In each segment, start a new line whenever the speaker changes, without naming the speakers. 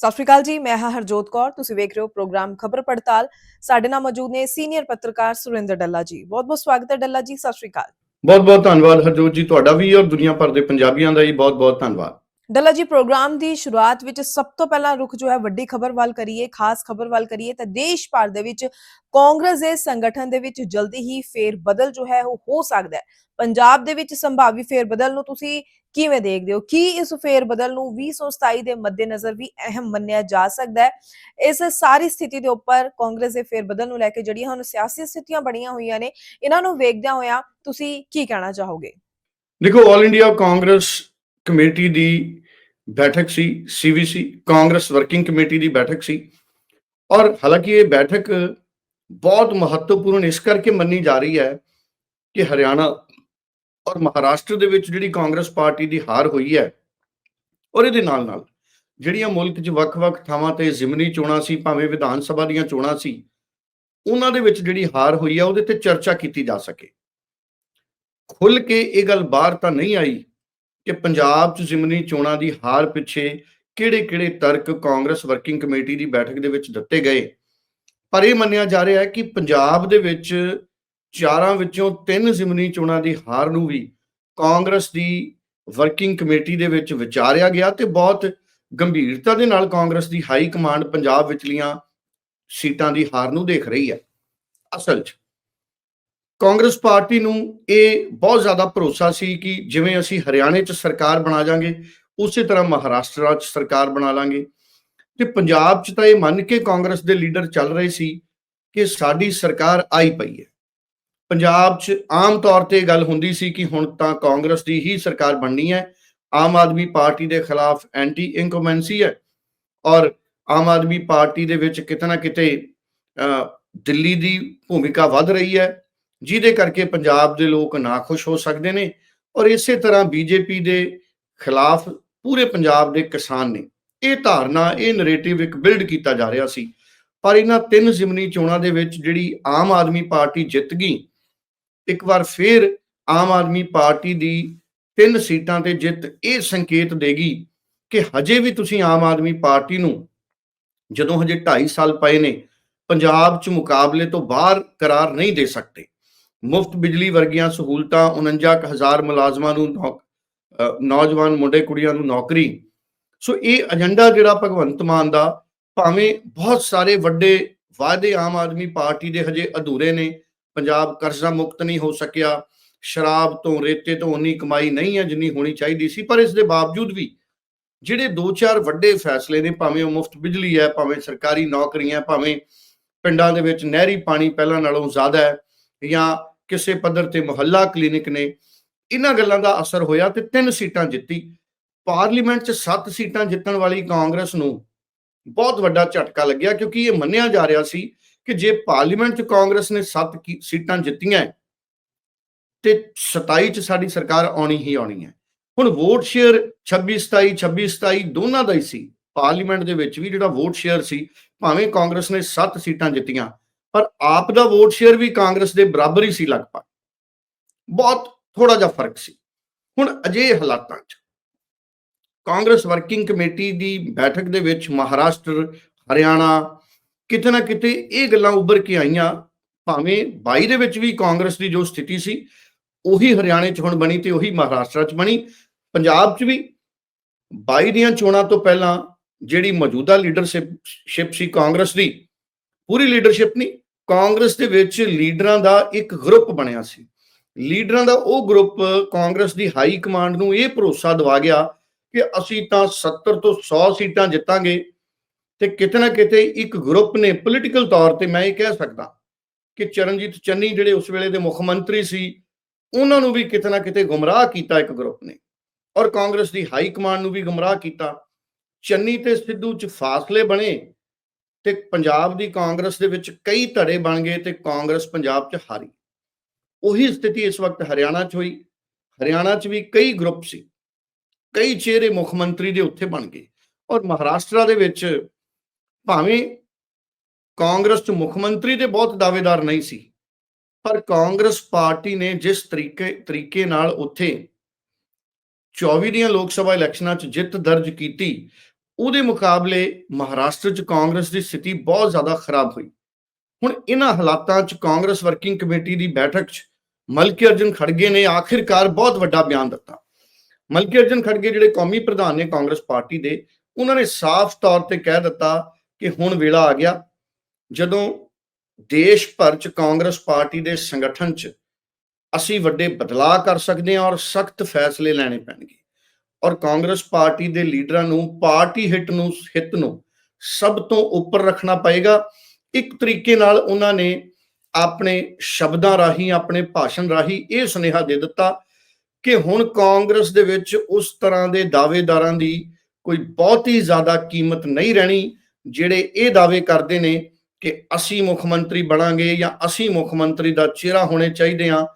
ਸਤਿ ਸ਼੍ਰੀ ਅਕਾਲ ਜੀ ਮੈਂ ਹਾਂ ਹਰਜੋਤ ਕੌਰ ਤੁਸੀਂ ਵੇਖ ਰਹੇ ਹੋ ਪ੍ਰੋਗਰਾਮ ਖਬਰ ਪੜਤਾਲ। ਸਾਡੇ ਨਾਲ ਮੌਜੂਦ ਨੇ ਸੀਨੀਅਰ ਪੱਤਰਕਾਰ ਸੁਰਿੰਦਰ ਡੱਲਾ ਜੀ। ਬਹੁਤ ਬਹੁਤ ਸਵਾਗਤ ਹੈ ਡੱਲਾ ਜੀ ਸਤਿ ਸ਼੍ਰੀ ਅਕਾਲ।
ਬਹੁਤ ਬਹੁਤ ਧੰਨਵਾਦ ਹਰਜੋਤ ਜੀ ਤੁਹਾਡਾ ਵੀ ਔਰ ਦੁਨੀਆ ਭਰ ਦੇ ਪੰਜਾਬੀਆਂ ਦਾ ਵੀ ਬਹੁਤ ਬਹੁਤ ਧੰਨਵਾਦ।
ਡੱਲਾ ਜੀ ਪ੍ਰੋਗਰਾਮ ਦੀ ਸ਼ੁਰੂਆਤ ਵਿੱਚ ਸਭ ਤੋਂ ਪਹਿਲਾਂ ਰੁਖ ਜੋ ਹੈ ਵੱਡੀ ਖਬਰ ਵੱਲ ਕਰੀਏ ਖਾਸ ਖਬਰ ਵੱਲ ਕਰੀਏ ਤਾਂ ਦੇਸ਼ ਭਰ ਦੇ ਵਿੱਚ ਕਾਂਗਰਸ ਦੇ ਸੰਗਠਨ ਦੇ ਵਿੱਚ ਜਲਦੀ ਹੀ ਫੇਰ ਬਦਲ ਜੋ ਹੈ ਉਹ ਹੋ ਸਕਦਾ ਹੈ। ਪੰਜਾਬ ਦੇ ਵਿੱਚ ਸੰਭਾਵੀ ਫੇਰ ਬਦਲ ਨੂੰ ਤੁਸੀਂ ਕਿਵੇਂ ਦੇਖਦੇ ਹੋ? ਕੀ ਇਸ ਫੇਰ ਬਦਲ ਨੂੰ 2027 ਦੇ ਮੱਦੇਨਜ਼ਰ ਵੀ ਅਹਿਮ ਮੰਨਿਆ ਜਾ ਸਕਦਾ ਹੈ? ਇਸ ਸਾਰੀ ਸਥਿਤੀ ਦੇ ਉੱਪਰ ਕਾਂਗਰਸ ਦੇ ਫੇਰ ਬਦਲ ਨੂੰ ਲੈ ਕੇ ਜਿਹੜੀਆਂ ਹੁਣ ਸਿਆਸੀ ਸਥਿਤੀਆਂ ਬਣੀਆਂ ਹੋਈਆਂ ਨੇ, ਇਹਨਾਂ ਨੂੰ ਵੇਖਦਿਆਂ ਹੋਇਆਂ ਤੁਸੀਂ ਕੀ ਕਹਿਣਾ ਚਾਹੋਗੇ?
ਦੇਖੋ ਆਲ ਇੰਡੀਆ ਕਾਂਗਰਸ ਕਮੇਟੀ ਦੀ ਬੈਠਕ ਸੀ ਸੀਵੀਸੀ ਕਾਂਗਰਸ ਵਰਕਿੰਗ ਕਮੇਟੀ ਦੀ ਬੈਠਕ ਸੀ। ਔਰ ਹਾਲਾਂਕਿ ਇਹ ਬੈਠਕ ਬਹੁਤ ਮਹੱਤਵਪੂਰਨ ਇਸ ਕਰਕੇ ਮੰਨੀ ਜਾ ਰਹੀ ਹੈ ਕਿ ਹਰਿਆਣਾ ਔਰ ਮਹਾਰਾਸ਼ਟਰ ਦੇ ਵਿੱਚ ਜਿਹੜੀ ਕਾਂਗਰਸ ਪਾਰਟੀ ਦੀ ਹਾਰ ਹੋਈ ਹੈ, ਔਰ ਇਹਦੇ ਨਾਲ ਨਾਲ ਜਿਹੜੀਆਂ ਮੁਲਕ 'ਚ ਵੱਖ-ਵੱਖ ਥਾਵਾਂ ਤੇ ਜ਼ਿਮਨੀ ਚੋਣਾਂ ਸੀ, ਭਾਵੇਂ ਵਿਧਾਨ ਸਭਾ ਦੀਆਂ ਚੋਣਾਂ ਸੀ, ਉਹਨਾਂ ਦੇ ਵਿੱਚ ਜਿਹੜੀ ਹਾਰ ਹੋਈ ਹੈ, ਉਹਦੇ ਤੇ ਚਰਚਾ ਕੀਤੀ ਜਾ ਸਕੇ। ਖੁੱਲ ਕੇ ਇਹ ਗੱਲ ਬਾਹਰ ਤਾਂ ਨਹੀਂ ਆਈ ਕਿ ਪੰਜਾਬ 'ਚ ਜ਼ਿਮਨੀ ਚੋਣਾਂ ਦੀ ਹਾਰ ਪਿੱਛੇ ਕਿਹੜੇ-ਕਿਹੜੇ ਤਰਕ ਕਾਂਗਰਸ ਵਰਕਿੰਗ ਕਮੇਟੀ ਦੀ ਬੈਠਕ ਦੇ ਵਿੱਚ ਦਿੱਤੇ ਗਏ। ਪਰ ਇਹ ਮੰਨਿਆ ਜਾ ਰਿਹਾ ਹੈ ਕਿ ਪੰਜਾਬ ਦੇ ਵਿੱਚ ਚਾਰਾਂ ਵਿੱਚੋਂ ਤਿੰਨ ਜ਼ਿਮਨੀ ਚੋਣਾਂ ਦੀ ਹਾਰ ਨੂੰ ਵੀ ਕਾਂਗਰਸ ਦੀ ਵਰਕਿੰਗ ਕਮੇਟੀ ਦੇ ਵਿੱਚ ਵਿਚਾਰਿਆ ਗਿਆ ਤੇ ਬਹੁਤ ਗੰਭੀਰਤਾ ਦੇ ਨਾਲ ਕਾਂਗਰਸ ਦੀ ਹਾਈ ਕਮਾਂਡ ਪੰਜਾਬ ਵਿਚਲੀਆਂ ਸੀਟਾਂ ਦੀ ਹਾਰ ਨੂੰ ਦੇਖ ਰਹੀ ਹੈ। ਅਸਲ 'ਚ ਕਾਂਗਰਸ ਪਾਰਟੀ ਨੂੰ ਇਹ ਬਹੁਤ ਜ਼ਿਆਦਾ ਭਰੋਸਾ ਸੀ ਕਿ ਜਿਵੇਂ ਅਸੀਂ ਹਰਿਆਣੇ 'ਚ ਸਰਕਾਰ ਬਣਾ ਜਾਾਂਗੇ, ਉਸੇ ਤਰ੍ਹਾਂ ਮਹਾਰਾਸ਼ਟਰ 'ਚ ਸਰਕਾਰ ਬਣਾ ਲਾਂਗੇ। ਤੇ ਪੰਜਾਬ 'ਚ ਤਾਂ ਇਹ ਮੰਨ ਕੇ ਕਾਂਗਰਸ ਦੇ ਲੀਡਰ ਚੱਲ ਰਹੇ ਸੀ ਕਿ ਸਾਡੀ ਸਰਕਾਰ ਆਈ ਪਈ ਹੈ। ਪੰਜਾਬ 'ਚ ਆਮ ਤੌਰ ਤੇ ਗੱਲ ਹੁੰਦੀ ਸੀ ਕਿ ਹੁਣ ਤਾਂ ਕਾਂਗਰਸ ਦੀ ਹੀ ਸਰਕਾਰ ਬਣਨੀ ਹੈ। ਆਮ ਆਦਮੀ ਪਾਰਟੀ ਦੇ ਖਿਲਾਫ ਐਂਟੀ ਇਨਕਮੈਂਸੀ ਹੈ ਔਰ ਆਮ ਆਦਮੀ ਪਾਰਟੀ ਦੇ ਵਿੱਚ ਕਿਤੇ ਨਾ ਕਿਤੇ ਦਿੱਲੀ ਦੀ ਭੂਮਿਕਾ ਵੱਧ ਰਹੀ ਹੈ, ਜਿਹਦੇ ਕਰਕੇ ਪੰਜਾਬ ਦੇ ਲੋਕ ਨਾਖੁਸ਼ ਹੋ ਸਕਦੇ ਨੇ ਔਰ ਇਸੇ ਤਰ੍ਹਾਂ ਬੀਜੇਪੀ ਦੇ ਖਿਲਾਫ ਪੂਰੇ ਪੰਜਾਬ ਦੇ ਕਿਸਾਨ ਨੇ। ਇਹ ਧਾਰਨਾ, ਇਹ ਨੈਰੇਟਿਵ ਇੱਕ ਬਿਲਡ ਕੀਤਾ ਜਾ ਰਿਹਾ ਸੀ। ਪਰ ਇਹਨਾਂ ਤਿੰਨ ਜ਼ਿਮਨੀ ਚੋਣਾਂ ਦੇ ਵਿੱਚ ਜਿਹੜੀ ਆਮ ਆਦਮੀ ਪਾਰਟੀ ਜਿੱਤ ਗਈ ਇੱਕ ਵਾਰ ਫੇਰ ਆਮ ਆਦਮੀ ਪਾਰਟੀ ਦੀ ਤਿੰਨ ਸੀਟਾਂ ਤੇ ਜਿੱਤ ਇਹ ਸੰਕੇਤ ਦੇਗੀ ਕਿ ਹਜੇ ਵੀ ਤੁਸੀਂ ਆਮ ਆਦਮੀ ਪਾਰਟੀ ਨੂੰ ਜਦੋਂ ਹਜੇ 2.5 ਸਾਲ ਪਏ ਨੇ ਪੰਜਾਬ 'ਚ ਮੁਕਾਬਲੇ ਤੋਂ ਬਾਹਰ ਕਰਾਰ ਨਹੀਂ ਦੇ ਸਕਦੇ। ਮੁਫਤ ਬਿਜਲੀ ਵਰਗੀਆਂ ਸਹੂਲਤਾਂ 49000 ਮੁਲਾਜ਼ਮਾਂ ਨੂੰ ਨੌਕ- ਅ, ਨੌਜਵਾਨ ਮੁੰਡੇ ਕੁੜੀਆਂ ਨੂੰ ਨੌਕਰੀ। ਸੋ ਇਹ ਏਜੰਡਾ ਜਿਹੜਾ ਭਗਵੰਤ ਮਾਨ ਦਾ ਭਾਵੇਂ ਬਹੁਤ ਸਾਰੇ ਵੱਡੇ ਵਾਅਦੇ ਆਮ ਆਦਮੀ ਪਾਰਟੀ ਦੇ ਹਜੇ ਅਧੂਰੇ ਨੇ ਪੰਜਾਬ ਕਰਜ਼ਾ ਮੁਕਤ ਨਹੀਂ ਹੋ ਸਕਿਆ, ਸ਼ਰਾਬ ਤੋਂ ਰੇਤੇ ਤੋਂ ਉਨੀ ਕਮਾਈ ਨਹੀਂ ਹੈ ਜਿੰਨੀ ਹੋਣੀ ਚਾਹੀਦੀ ਸੀ, ਪਰ ਇਸ ਦੇ ਬਾਵਜੂਦ ਵੀ ਜਿਹੜੇ ਦੋ ਚਾਰ ਵੱਡੇ ਫੈਸਲੇ ਨੇ, ਭਾਵੇਂ ਉਹ ਮੁਫਤ ਬਿਜਲੀ ਹੈ, ਭਾਵੇਂ ਸਰਕਾਰੀ ਨੌਕਰੀਆਂ ਭਾਵੇਂ ਪਿੰਡਾਂ ਦੇ ਵਿੱਚ ਨਹਿਰੀ ਪਾਣੀ ਪਹਿਲਾਂ ਨਾਲੋਂ ਜ਼ਿਆਦਾ ਹੈ ਜਾਂ ਕਿਸੇ ਪੱਧਰ ਤੇ ਮੁਹੱਲਾ ਕਲੀਨਿਕ ਨੇ, ਇਹਨਾਂ ਗੱਲਾਂ ਦਾ ਅਸਰ ਹੋਇਆ ਤੇ ਤਿੰਨ ਸੀਟਾਂ ਜਿੱਤੀ। ਪਾਰਲੀਮੈਂਟ 'ਚ ਸੱਤ ਸੀਟਾਂ ਜਿੱਤਣ ਵਾਲੀ ਕਾਂਗਰਸ ਨੂੰ ਬਹੁਤ ਵੱਡਾ ਝਟਕਾ ਲੱਗਿਆ ਕਿਉਂਕਿ ਇਹ ਮੰਨਿਆ ਜਾ ਰਿਹਾ ਸੀ ਕਿ ਜੇ ਪਾਰਲੀਮੈਂਟ 'ਚ ਕਾਂਗਰਸ ਨੇ ਸੱਤ ਕੀ- ਸੀਟਾਂ ਜਿੱਤੀਆਂ ਤੇ 27 'ਚ ਸਾਡੀ ਸਰਕਾਰ ਆਉਣੀ ਹੀ ਆਉਣੀ ਹੈ। ਹੁਣ ਵੋਟ ਸ਼ੇਅਰ 26 27 26 27 ਦੋਨਾਂ ਦਾ ਹੀ ਸੀ। ਪਾਰਲੀਮੈਂਟ ਦੇ ਵਿੱਚ ਵੀ ਜਿਹੜਾ ਵੋਟ ਸ਼ੇਅਰ ਸੀ, ਭਾਵੇਂ ਕਾਂਗਰਸ ਨੇ 7 ਸੀਟਾਂ ਜਿੱਤੀਆਂ, ਪਰ ਆਪ ਦਾ ਵੋਟ ਸ਼ੇਅਰ ਵੀ ਕਾਂਗਰਸ ਦੇ ਬਰਾਬਰ ਹੀ ਸੀ ਲਗਭਗ। ਬਹੁਤ ਥੋੜਾ ਜਿਹਾ ਫ਼ਰਕ ਸੀ। ਹੁਣ ਅਜੇ ਹਾਲਾਤਾਂ 'ਚ ਕਾਂਗਰਸ ਵਰਕਿੰਗ ਕਮੇਟੀ ਦੀ ਬੈਠਕ ਦੇ ਵਿੱਚ ਮਹਾਰਾਸ਼ਟਰ, ਹਰਿਆਣਾ ਕਿਤੇ ਨਾ ਕਿਤੇ ਇਹ ਗੱਲਾਂ ਉੱਭਰ ਕੇ ਆਈਆਂ। ਭਾਵੇਂ 22 ਦੇ ਵਿੱਚ ਵੀ ਕਾਂਗਰਸ ਦੀ ਜੋ ਸਥਿਤੀ ਸੀ, ਉਹੀ ਹਰਿਆਣੇ 'ਚ ਹੁਣ ਬਣੀ ਤੇ ਉਹੀ ਮਹਾਰਾਸ਼ਟਰ 'ਚ ਬਣੀ। ਪੰਜਾਬ 'ਚ ਵੀ 22 ਦੀਆਂ ਚੋਣਾਂ ਤੋਂ ਪਹਿਲਾਂ ਜਿਹੜੀ ਮੌਜੂਦਾ ਲੀਡਰਸ਼ਿਪ ਸ਼ਿਪ ਸੀ ਕਾਂਗਰਸ ਦੀ, ਪੂਰੀ ਲੀਡਰਸ਼ਿਪ ਨਹੀਂ, ਕਾਂਗਰਸ ਦੇ ਵਿੱਚ ਲੀਡਰਾਂ ਦਾ ਇੱਕ ਗਰੁੱਪ ਬਣਿਆ ਸੀ। ਲੀਡਰਾਂ ਦਾ ਉਹ ਗਰੁੱਪ ਕਾਂਗਰਸ ਦੀ ਹਾਈ ਕਮਾਂਡ ਨੂੰ ਇਹ ਭਰੋਸਾ ਦਿਵਾ ਗਿਆ ਕਿ ਅਸੀਂ ਤਾਂ 70 ਤੋਂ 100 ਸੀਟਾਂ ਜਿੱਤਾਂਗੇ ਤੇ ਕਿਤੇ ਨਾ ਕਿਤੇ ਇੱਕ ਗਰੁੱਪ ਨੇ ਪੋਲੀਟੀਕਲ ਤੌਰ ਤੇ ਮੈਂ ਇਹ ਕਹਿ ਸਕਦਾ ਕਿ ਚਰਨਜੀਤ ਚੰਨੀ ਜਿਹੜੇ ਉਸ ਵੇਲੇ ਦੇ ਮੁੱਖ ਮੰਤਰੀ ਸੀ, ਉਹਨਾਂ ਨੂੰ ਵੀ ਕਿਤੇ ਨਾ ਕਿਤੇ ਗੁੰਮਰਾਹ ਕੀਤਾ ਇੱਕ ਗਰੁੱਪ ਨੇ। ਔਰ ਕਾਂਗਰਸ ਦੀ ਹਾਈ ਕਮਾਂਡ ਨੂੰ ਵੀ ਗੁੰਮਰਾਹ ਕੀਤਾ। ਚੰਨੀ ਤੇ ਸਿੱਧੂ ਚ ਫਾਸਲੇ ਬਣੇ ਤੇ ਪੰਜਾਬ ਦੀ ਕਾਂਗਰਸ ਦੇ ਵਿੱਚ ਕਈ ਧੜੇ ਬਣ ਗਏ ਤੇ ਕਾਂਗਰਸ ਪੰਜਾਬ ਚ ਹਾਰੀ। ਉਹੀ ਸਥਿਤੀ ਇਸ ਵਕਤ ਹਰਿਆਣਾ ਚ ਹੋਈ। ਹਰਿਆਣਾ ਚ ਵੀ ਕਈ ਗਰੁੱਪ ਸੀ। ਕਈ ਚਿਹਰੇ ਮੁੱਖ ਮੰਤਰੀ ਦੇ ਉੱਥੇ ਬਣ ਗਏ। ਔਰ ਮਹਾਰਾਸ਼ਟਰ ਦੇ ਵਿੱਚ ਭਾਵੇਂ ਕਾਂਗਰਸ ਚ ਮੁੱਖ ਮੰਤਰੀ ਦੇ ਬਹੁਤ ਦਾਅਵੇਦਾਰ ਨਹੀਂ ਸੀ, ਪਰ ਕਾਂਗਰਸ ਪਾਰਟੀ ਨੇ ਜਿਸ ਤਰੀਕੇ ਤਰੀਕੇ ਨਾਲ ਉੱਥੇ 24 ਦੀਆਂ ਲੋਕ ਸਭਾ ਇਲੈਕਸ਼ਨਾਂ 'ਚ ਜਿੱਤ ਦਰਜ ਕੀਤੀ, ਉਹਦੇ ਮੁਕਾਬਲੇ ਮਹਾਰਾਸ਼ਟਰ 'ਚ ਕਾਂਗਰਸ ਦੀ ਸਥਿਤੀ ਬਹੁਤ ਜ਼ਿਆਦਾ ਖਰਾਬ ਹੋਈ। ਹੁਣ ਇਹਨਾਂ ਹਾਲਾਤਾਂ 'ਚ ਕਾਂਗਰਸ ਵਰਕਿੰਗ ਕਮੇਟੀ ਦੀ ਬੈਠਕ 'ਚ ਮਲਕੀ ਅਰਜਨ ਖੜਗੇ ਨੇ ਆਖਿਰਕਾਰ ਬਹੁਤ ਵੱਡਾ ਬਿਆਨ ਦਿੱਤਾ। ਮਲਕੀ ਅਰਜਨ ਖੜਗੇ ਜਿਹੜੇ ਕੌਮੀ ਪ੍ਰਧਾਨ ਨੇ ਕਾਂਗਰਸ ਪਾਰਟੀ ਦੇ, ਉਹਨਾਂ ਨੇ ਸਾਫ਼ ਤੌਰ ਤੇ ਕਹਿ ਦਿੱਤਾ ਕਿ ਹੁਣ ਵੇਲਾ ਆ ਗਿਆ, ਜਦੋਂ ਦੇਸ਼ ਭਰ 'ਚ ਕਾਂਗਰਸ ਪਾਰਟੀ ਦੇ ਸੰਗਠਨ 'ਚ ਅਸੀਂ ਵੱਡੇ ਬਦਲਾਅ ਕਰ ਸਕਦੇ ਹਾਂ ਔਰ ਸਖਤ ਫੈਸਲੇ ਲੈਣੇ ਪੈਣਗੇ। ਔਰ ਕਾਂਗਰਸ ਪਾਰਟੀ ਦੇ ਲੀਡਰਾਂ ਨੂੰ, ਪਾਰਟੀ ਹਿੱਤ ਨੂੰ ਹਿੱਤ ਨੂੰ ਸਭ ਤੋਂ ਉੱਪਰ ਰੱਖਣਾ ਪਏਗਾ। ਇੱਕ ਤਰੀਕੇ ਨਾਲ ਉਹਨਾਂ ਨੇ ਆਪਣੇ ਸ਼ਬਦਾਂ ਰਾਹੀਂ, ਆਪਣੇ ਭਾਸ਼ਣ ਰਾਹੀਂ ਇਹ ਸੁਨੇਹਾ ਦੇ ਦਿੱਤਾ ਕਿ ਹੁਣ ਕਾਂਗਰਸ ਦੇ ਵਿੱਚ ਉਸ ਤਰ੍ਹਾਂ ਦੇ ਦਾਅਵੇਦਾਰਾਂ ਦੀ ਕੋਈ ਬਹੁਤੀ ਜ਼ਿਆਦਾ ਕੀਮਤ ਨਹੀਂ ਰਹਿਣੀ। ਜਿਹੜੇ ਇਹ ਦਾਅਵੇ ਕਰਦੇ ਨੇ ਕਿ ਅਸੀਂ ਮੁੱਖ ਮੰਤਰੀ ਬਣਾਂਗੇ ਜਾਂ ਅਸੀਂ ਮੁੱਖ ਮੰਤਰੀ ਦਾ ਚਿਹਰਾ ਹੋਣੇ ਚਾਹੀਦੇ ਹਾਂ,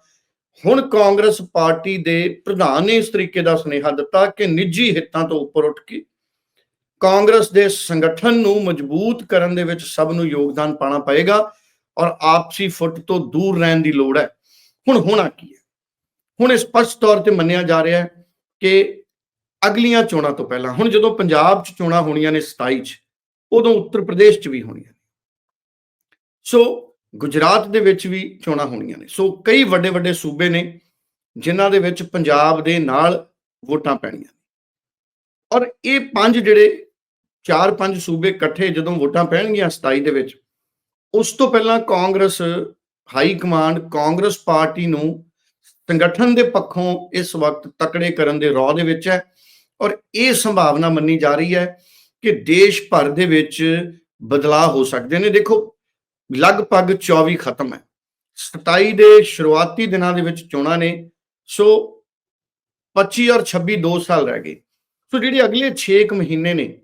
ਹੁਣ ਕਾਂਗਰਸ ਪਾਰਟੀ ਦੇ ਪ੍ਰਧਾਨ ਨੇ ਇਸ ਤਰੀਕੇ ਦਾ ਸੁਨੇਹਾ ਦਿੱਤਾ ਕਿ ਨਿੱਜੀ ਹਿੱਤਾਂ ਤੋਂ ਉੱਪਰ ਉੱਠ ਕੇ ਕਾਂਗਰਸ ਦੇ ਸੰਗਠਨ ਨੂੰ ਮਜ਼ਬੂਤ ਕਰਨ ਦੇ ਵਿੱਚ ਸਭ ਨੂੰ ਯੋਗਦਾਨ ਪਾਣਾ ਪਏਗਾ ਔਰ ਆਪਸੀ ਫੁੱਟ ਤੋਂ ਦੂਰ ਰਹਿਣ ਦੀ ਲੋੜ ਹੈ। ਹੁਣ ਹੋਣਾ ਕੀ ਹੈ? ਹੁਣ ਇਹ ਸਪਸ਼ਟ ਤੌਰ ਤੇ ਮੰਨਿਆ ਜਾ ਰਿਹਾ ਹੈ ਕਿ ਅਗਲੀਆਂ ਚੋਣਾਂ ਤੋਂ ਪਹਿਲਾਂ, ਹੁਣ ਜਦੋਂ ਪੰਜਾਬ 'ਚ ਚੋਣਾਂ ਹੋਣੀਆਂ ਨੇ 27 'ਚ ਉਦੋਂ ਉੱਤਰ ਪ੍ਰਦੇਸ਼ 'ਚ ਵੀ ਹੋਣੀਆਂ ਨੇ। ਸੋ ਗੁਜਰਾਤ ਦੇ ਵਿੱਚ ਵੀ ਚੋਣਾਂ ਹੋਣੀਆਂ ਨੇ। ਸੋ ਕਈ ਵੱਡੇ ਵੱਡੇ ਸੂਬੇ ਨੇ ਜਿਨ੍ਹਾਂ ਦੇ ਵਿੱਚ ਪੰਜਾਬ ਦੇ ਨਾਲ ਵੋਟਾਂ ਪੈਣੀਆਂ ਔਰ ਇਹ ਪੰਜ ਜਿਹੜੇ ਚਾਰ ਪੰਜ ਸੂਬੇ ਇਕੱਠੇ ਜਦੋਂ ਵੋਟਾਂ ਪੈਣਗੀਆਂ 27 ਦੇ ਵਿੱਚ, ਉਸ ਤੋਂ ਪਹਿਲਾਂ Congress high command Congress party ਨੂੰ ਸੰਗਠਨ ਦੇ ਪੱਖੋਂ ਇਸ ਵਕਤ ਤਕੜੇ ਕਰਨ ਦੇ ਰੌ ਦੇ ਵਿੱਚ ਹੈ ਔਰ ਇਹ ਸੰਭਾਵਨਾ ਮੰਨੀ ਜਾ ਰਹੀ ਹੈ ਕਿ ਦੇਸ਼ ਭਰ ਦੇ ਵਿੱਚ ਬਦਲਾਅ ਹੋ ਸਕਦੇ ਨੇ। ਦੇਖੋ, ਲਗਭਗ 24 ਖਤਮ ਹੈ। 27 ਦੇ ਸ਼ੁਰੂਆਤੀ ਦਿਨਾਂ ਦੇ ਵਿੱਚ ਚੋਣਾਂ ਨੇ। ਸੋ 25 ਔਰ 26 2 ਸਾਲ ਰਹਿ ਗਏ। ਸੋ ਜਿਹੜੇ ਅਗਲੇ 6 ਮਹੀਨੇ ਨੇ,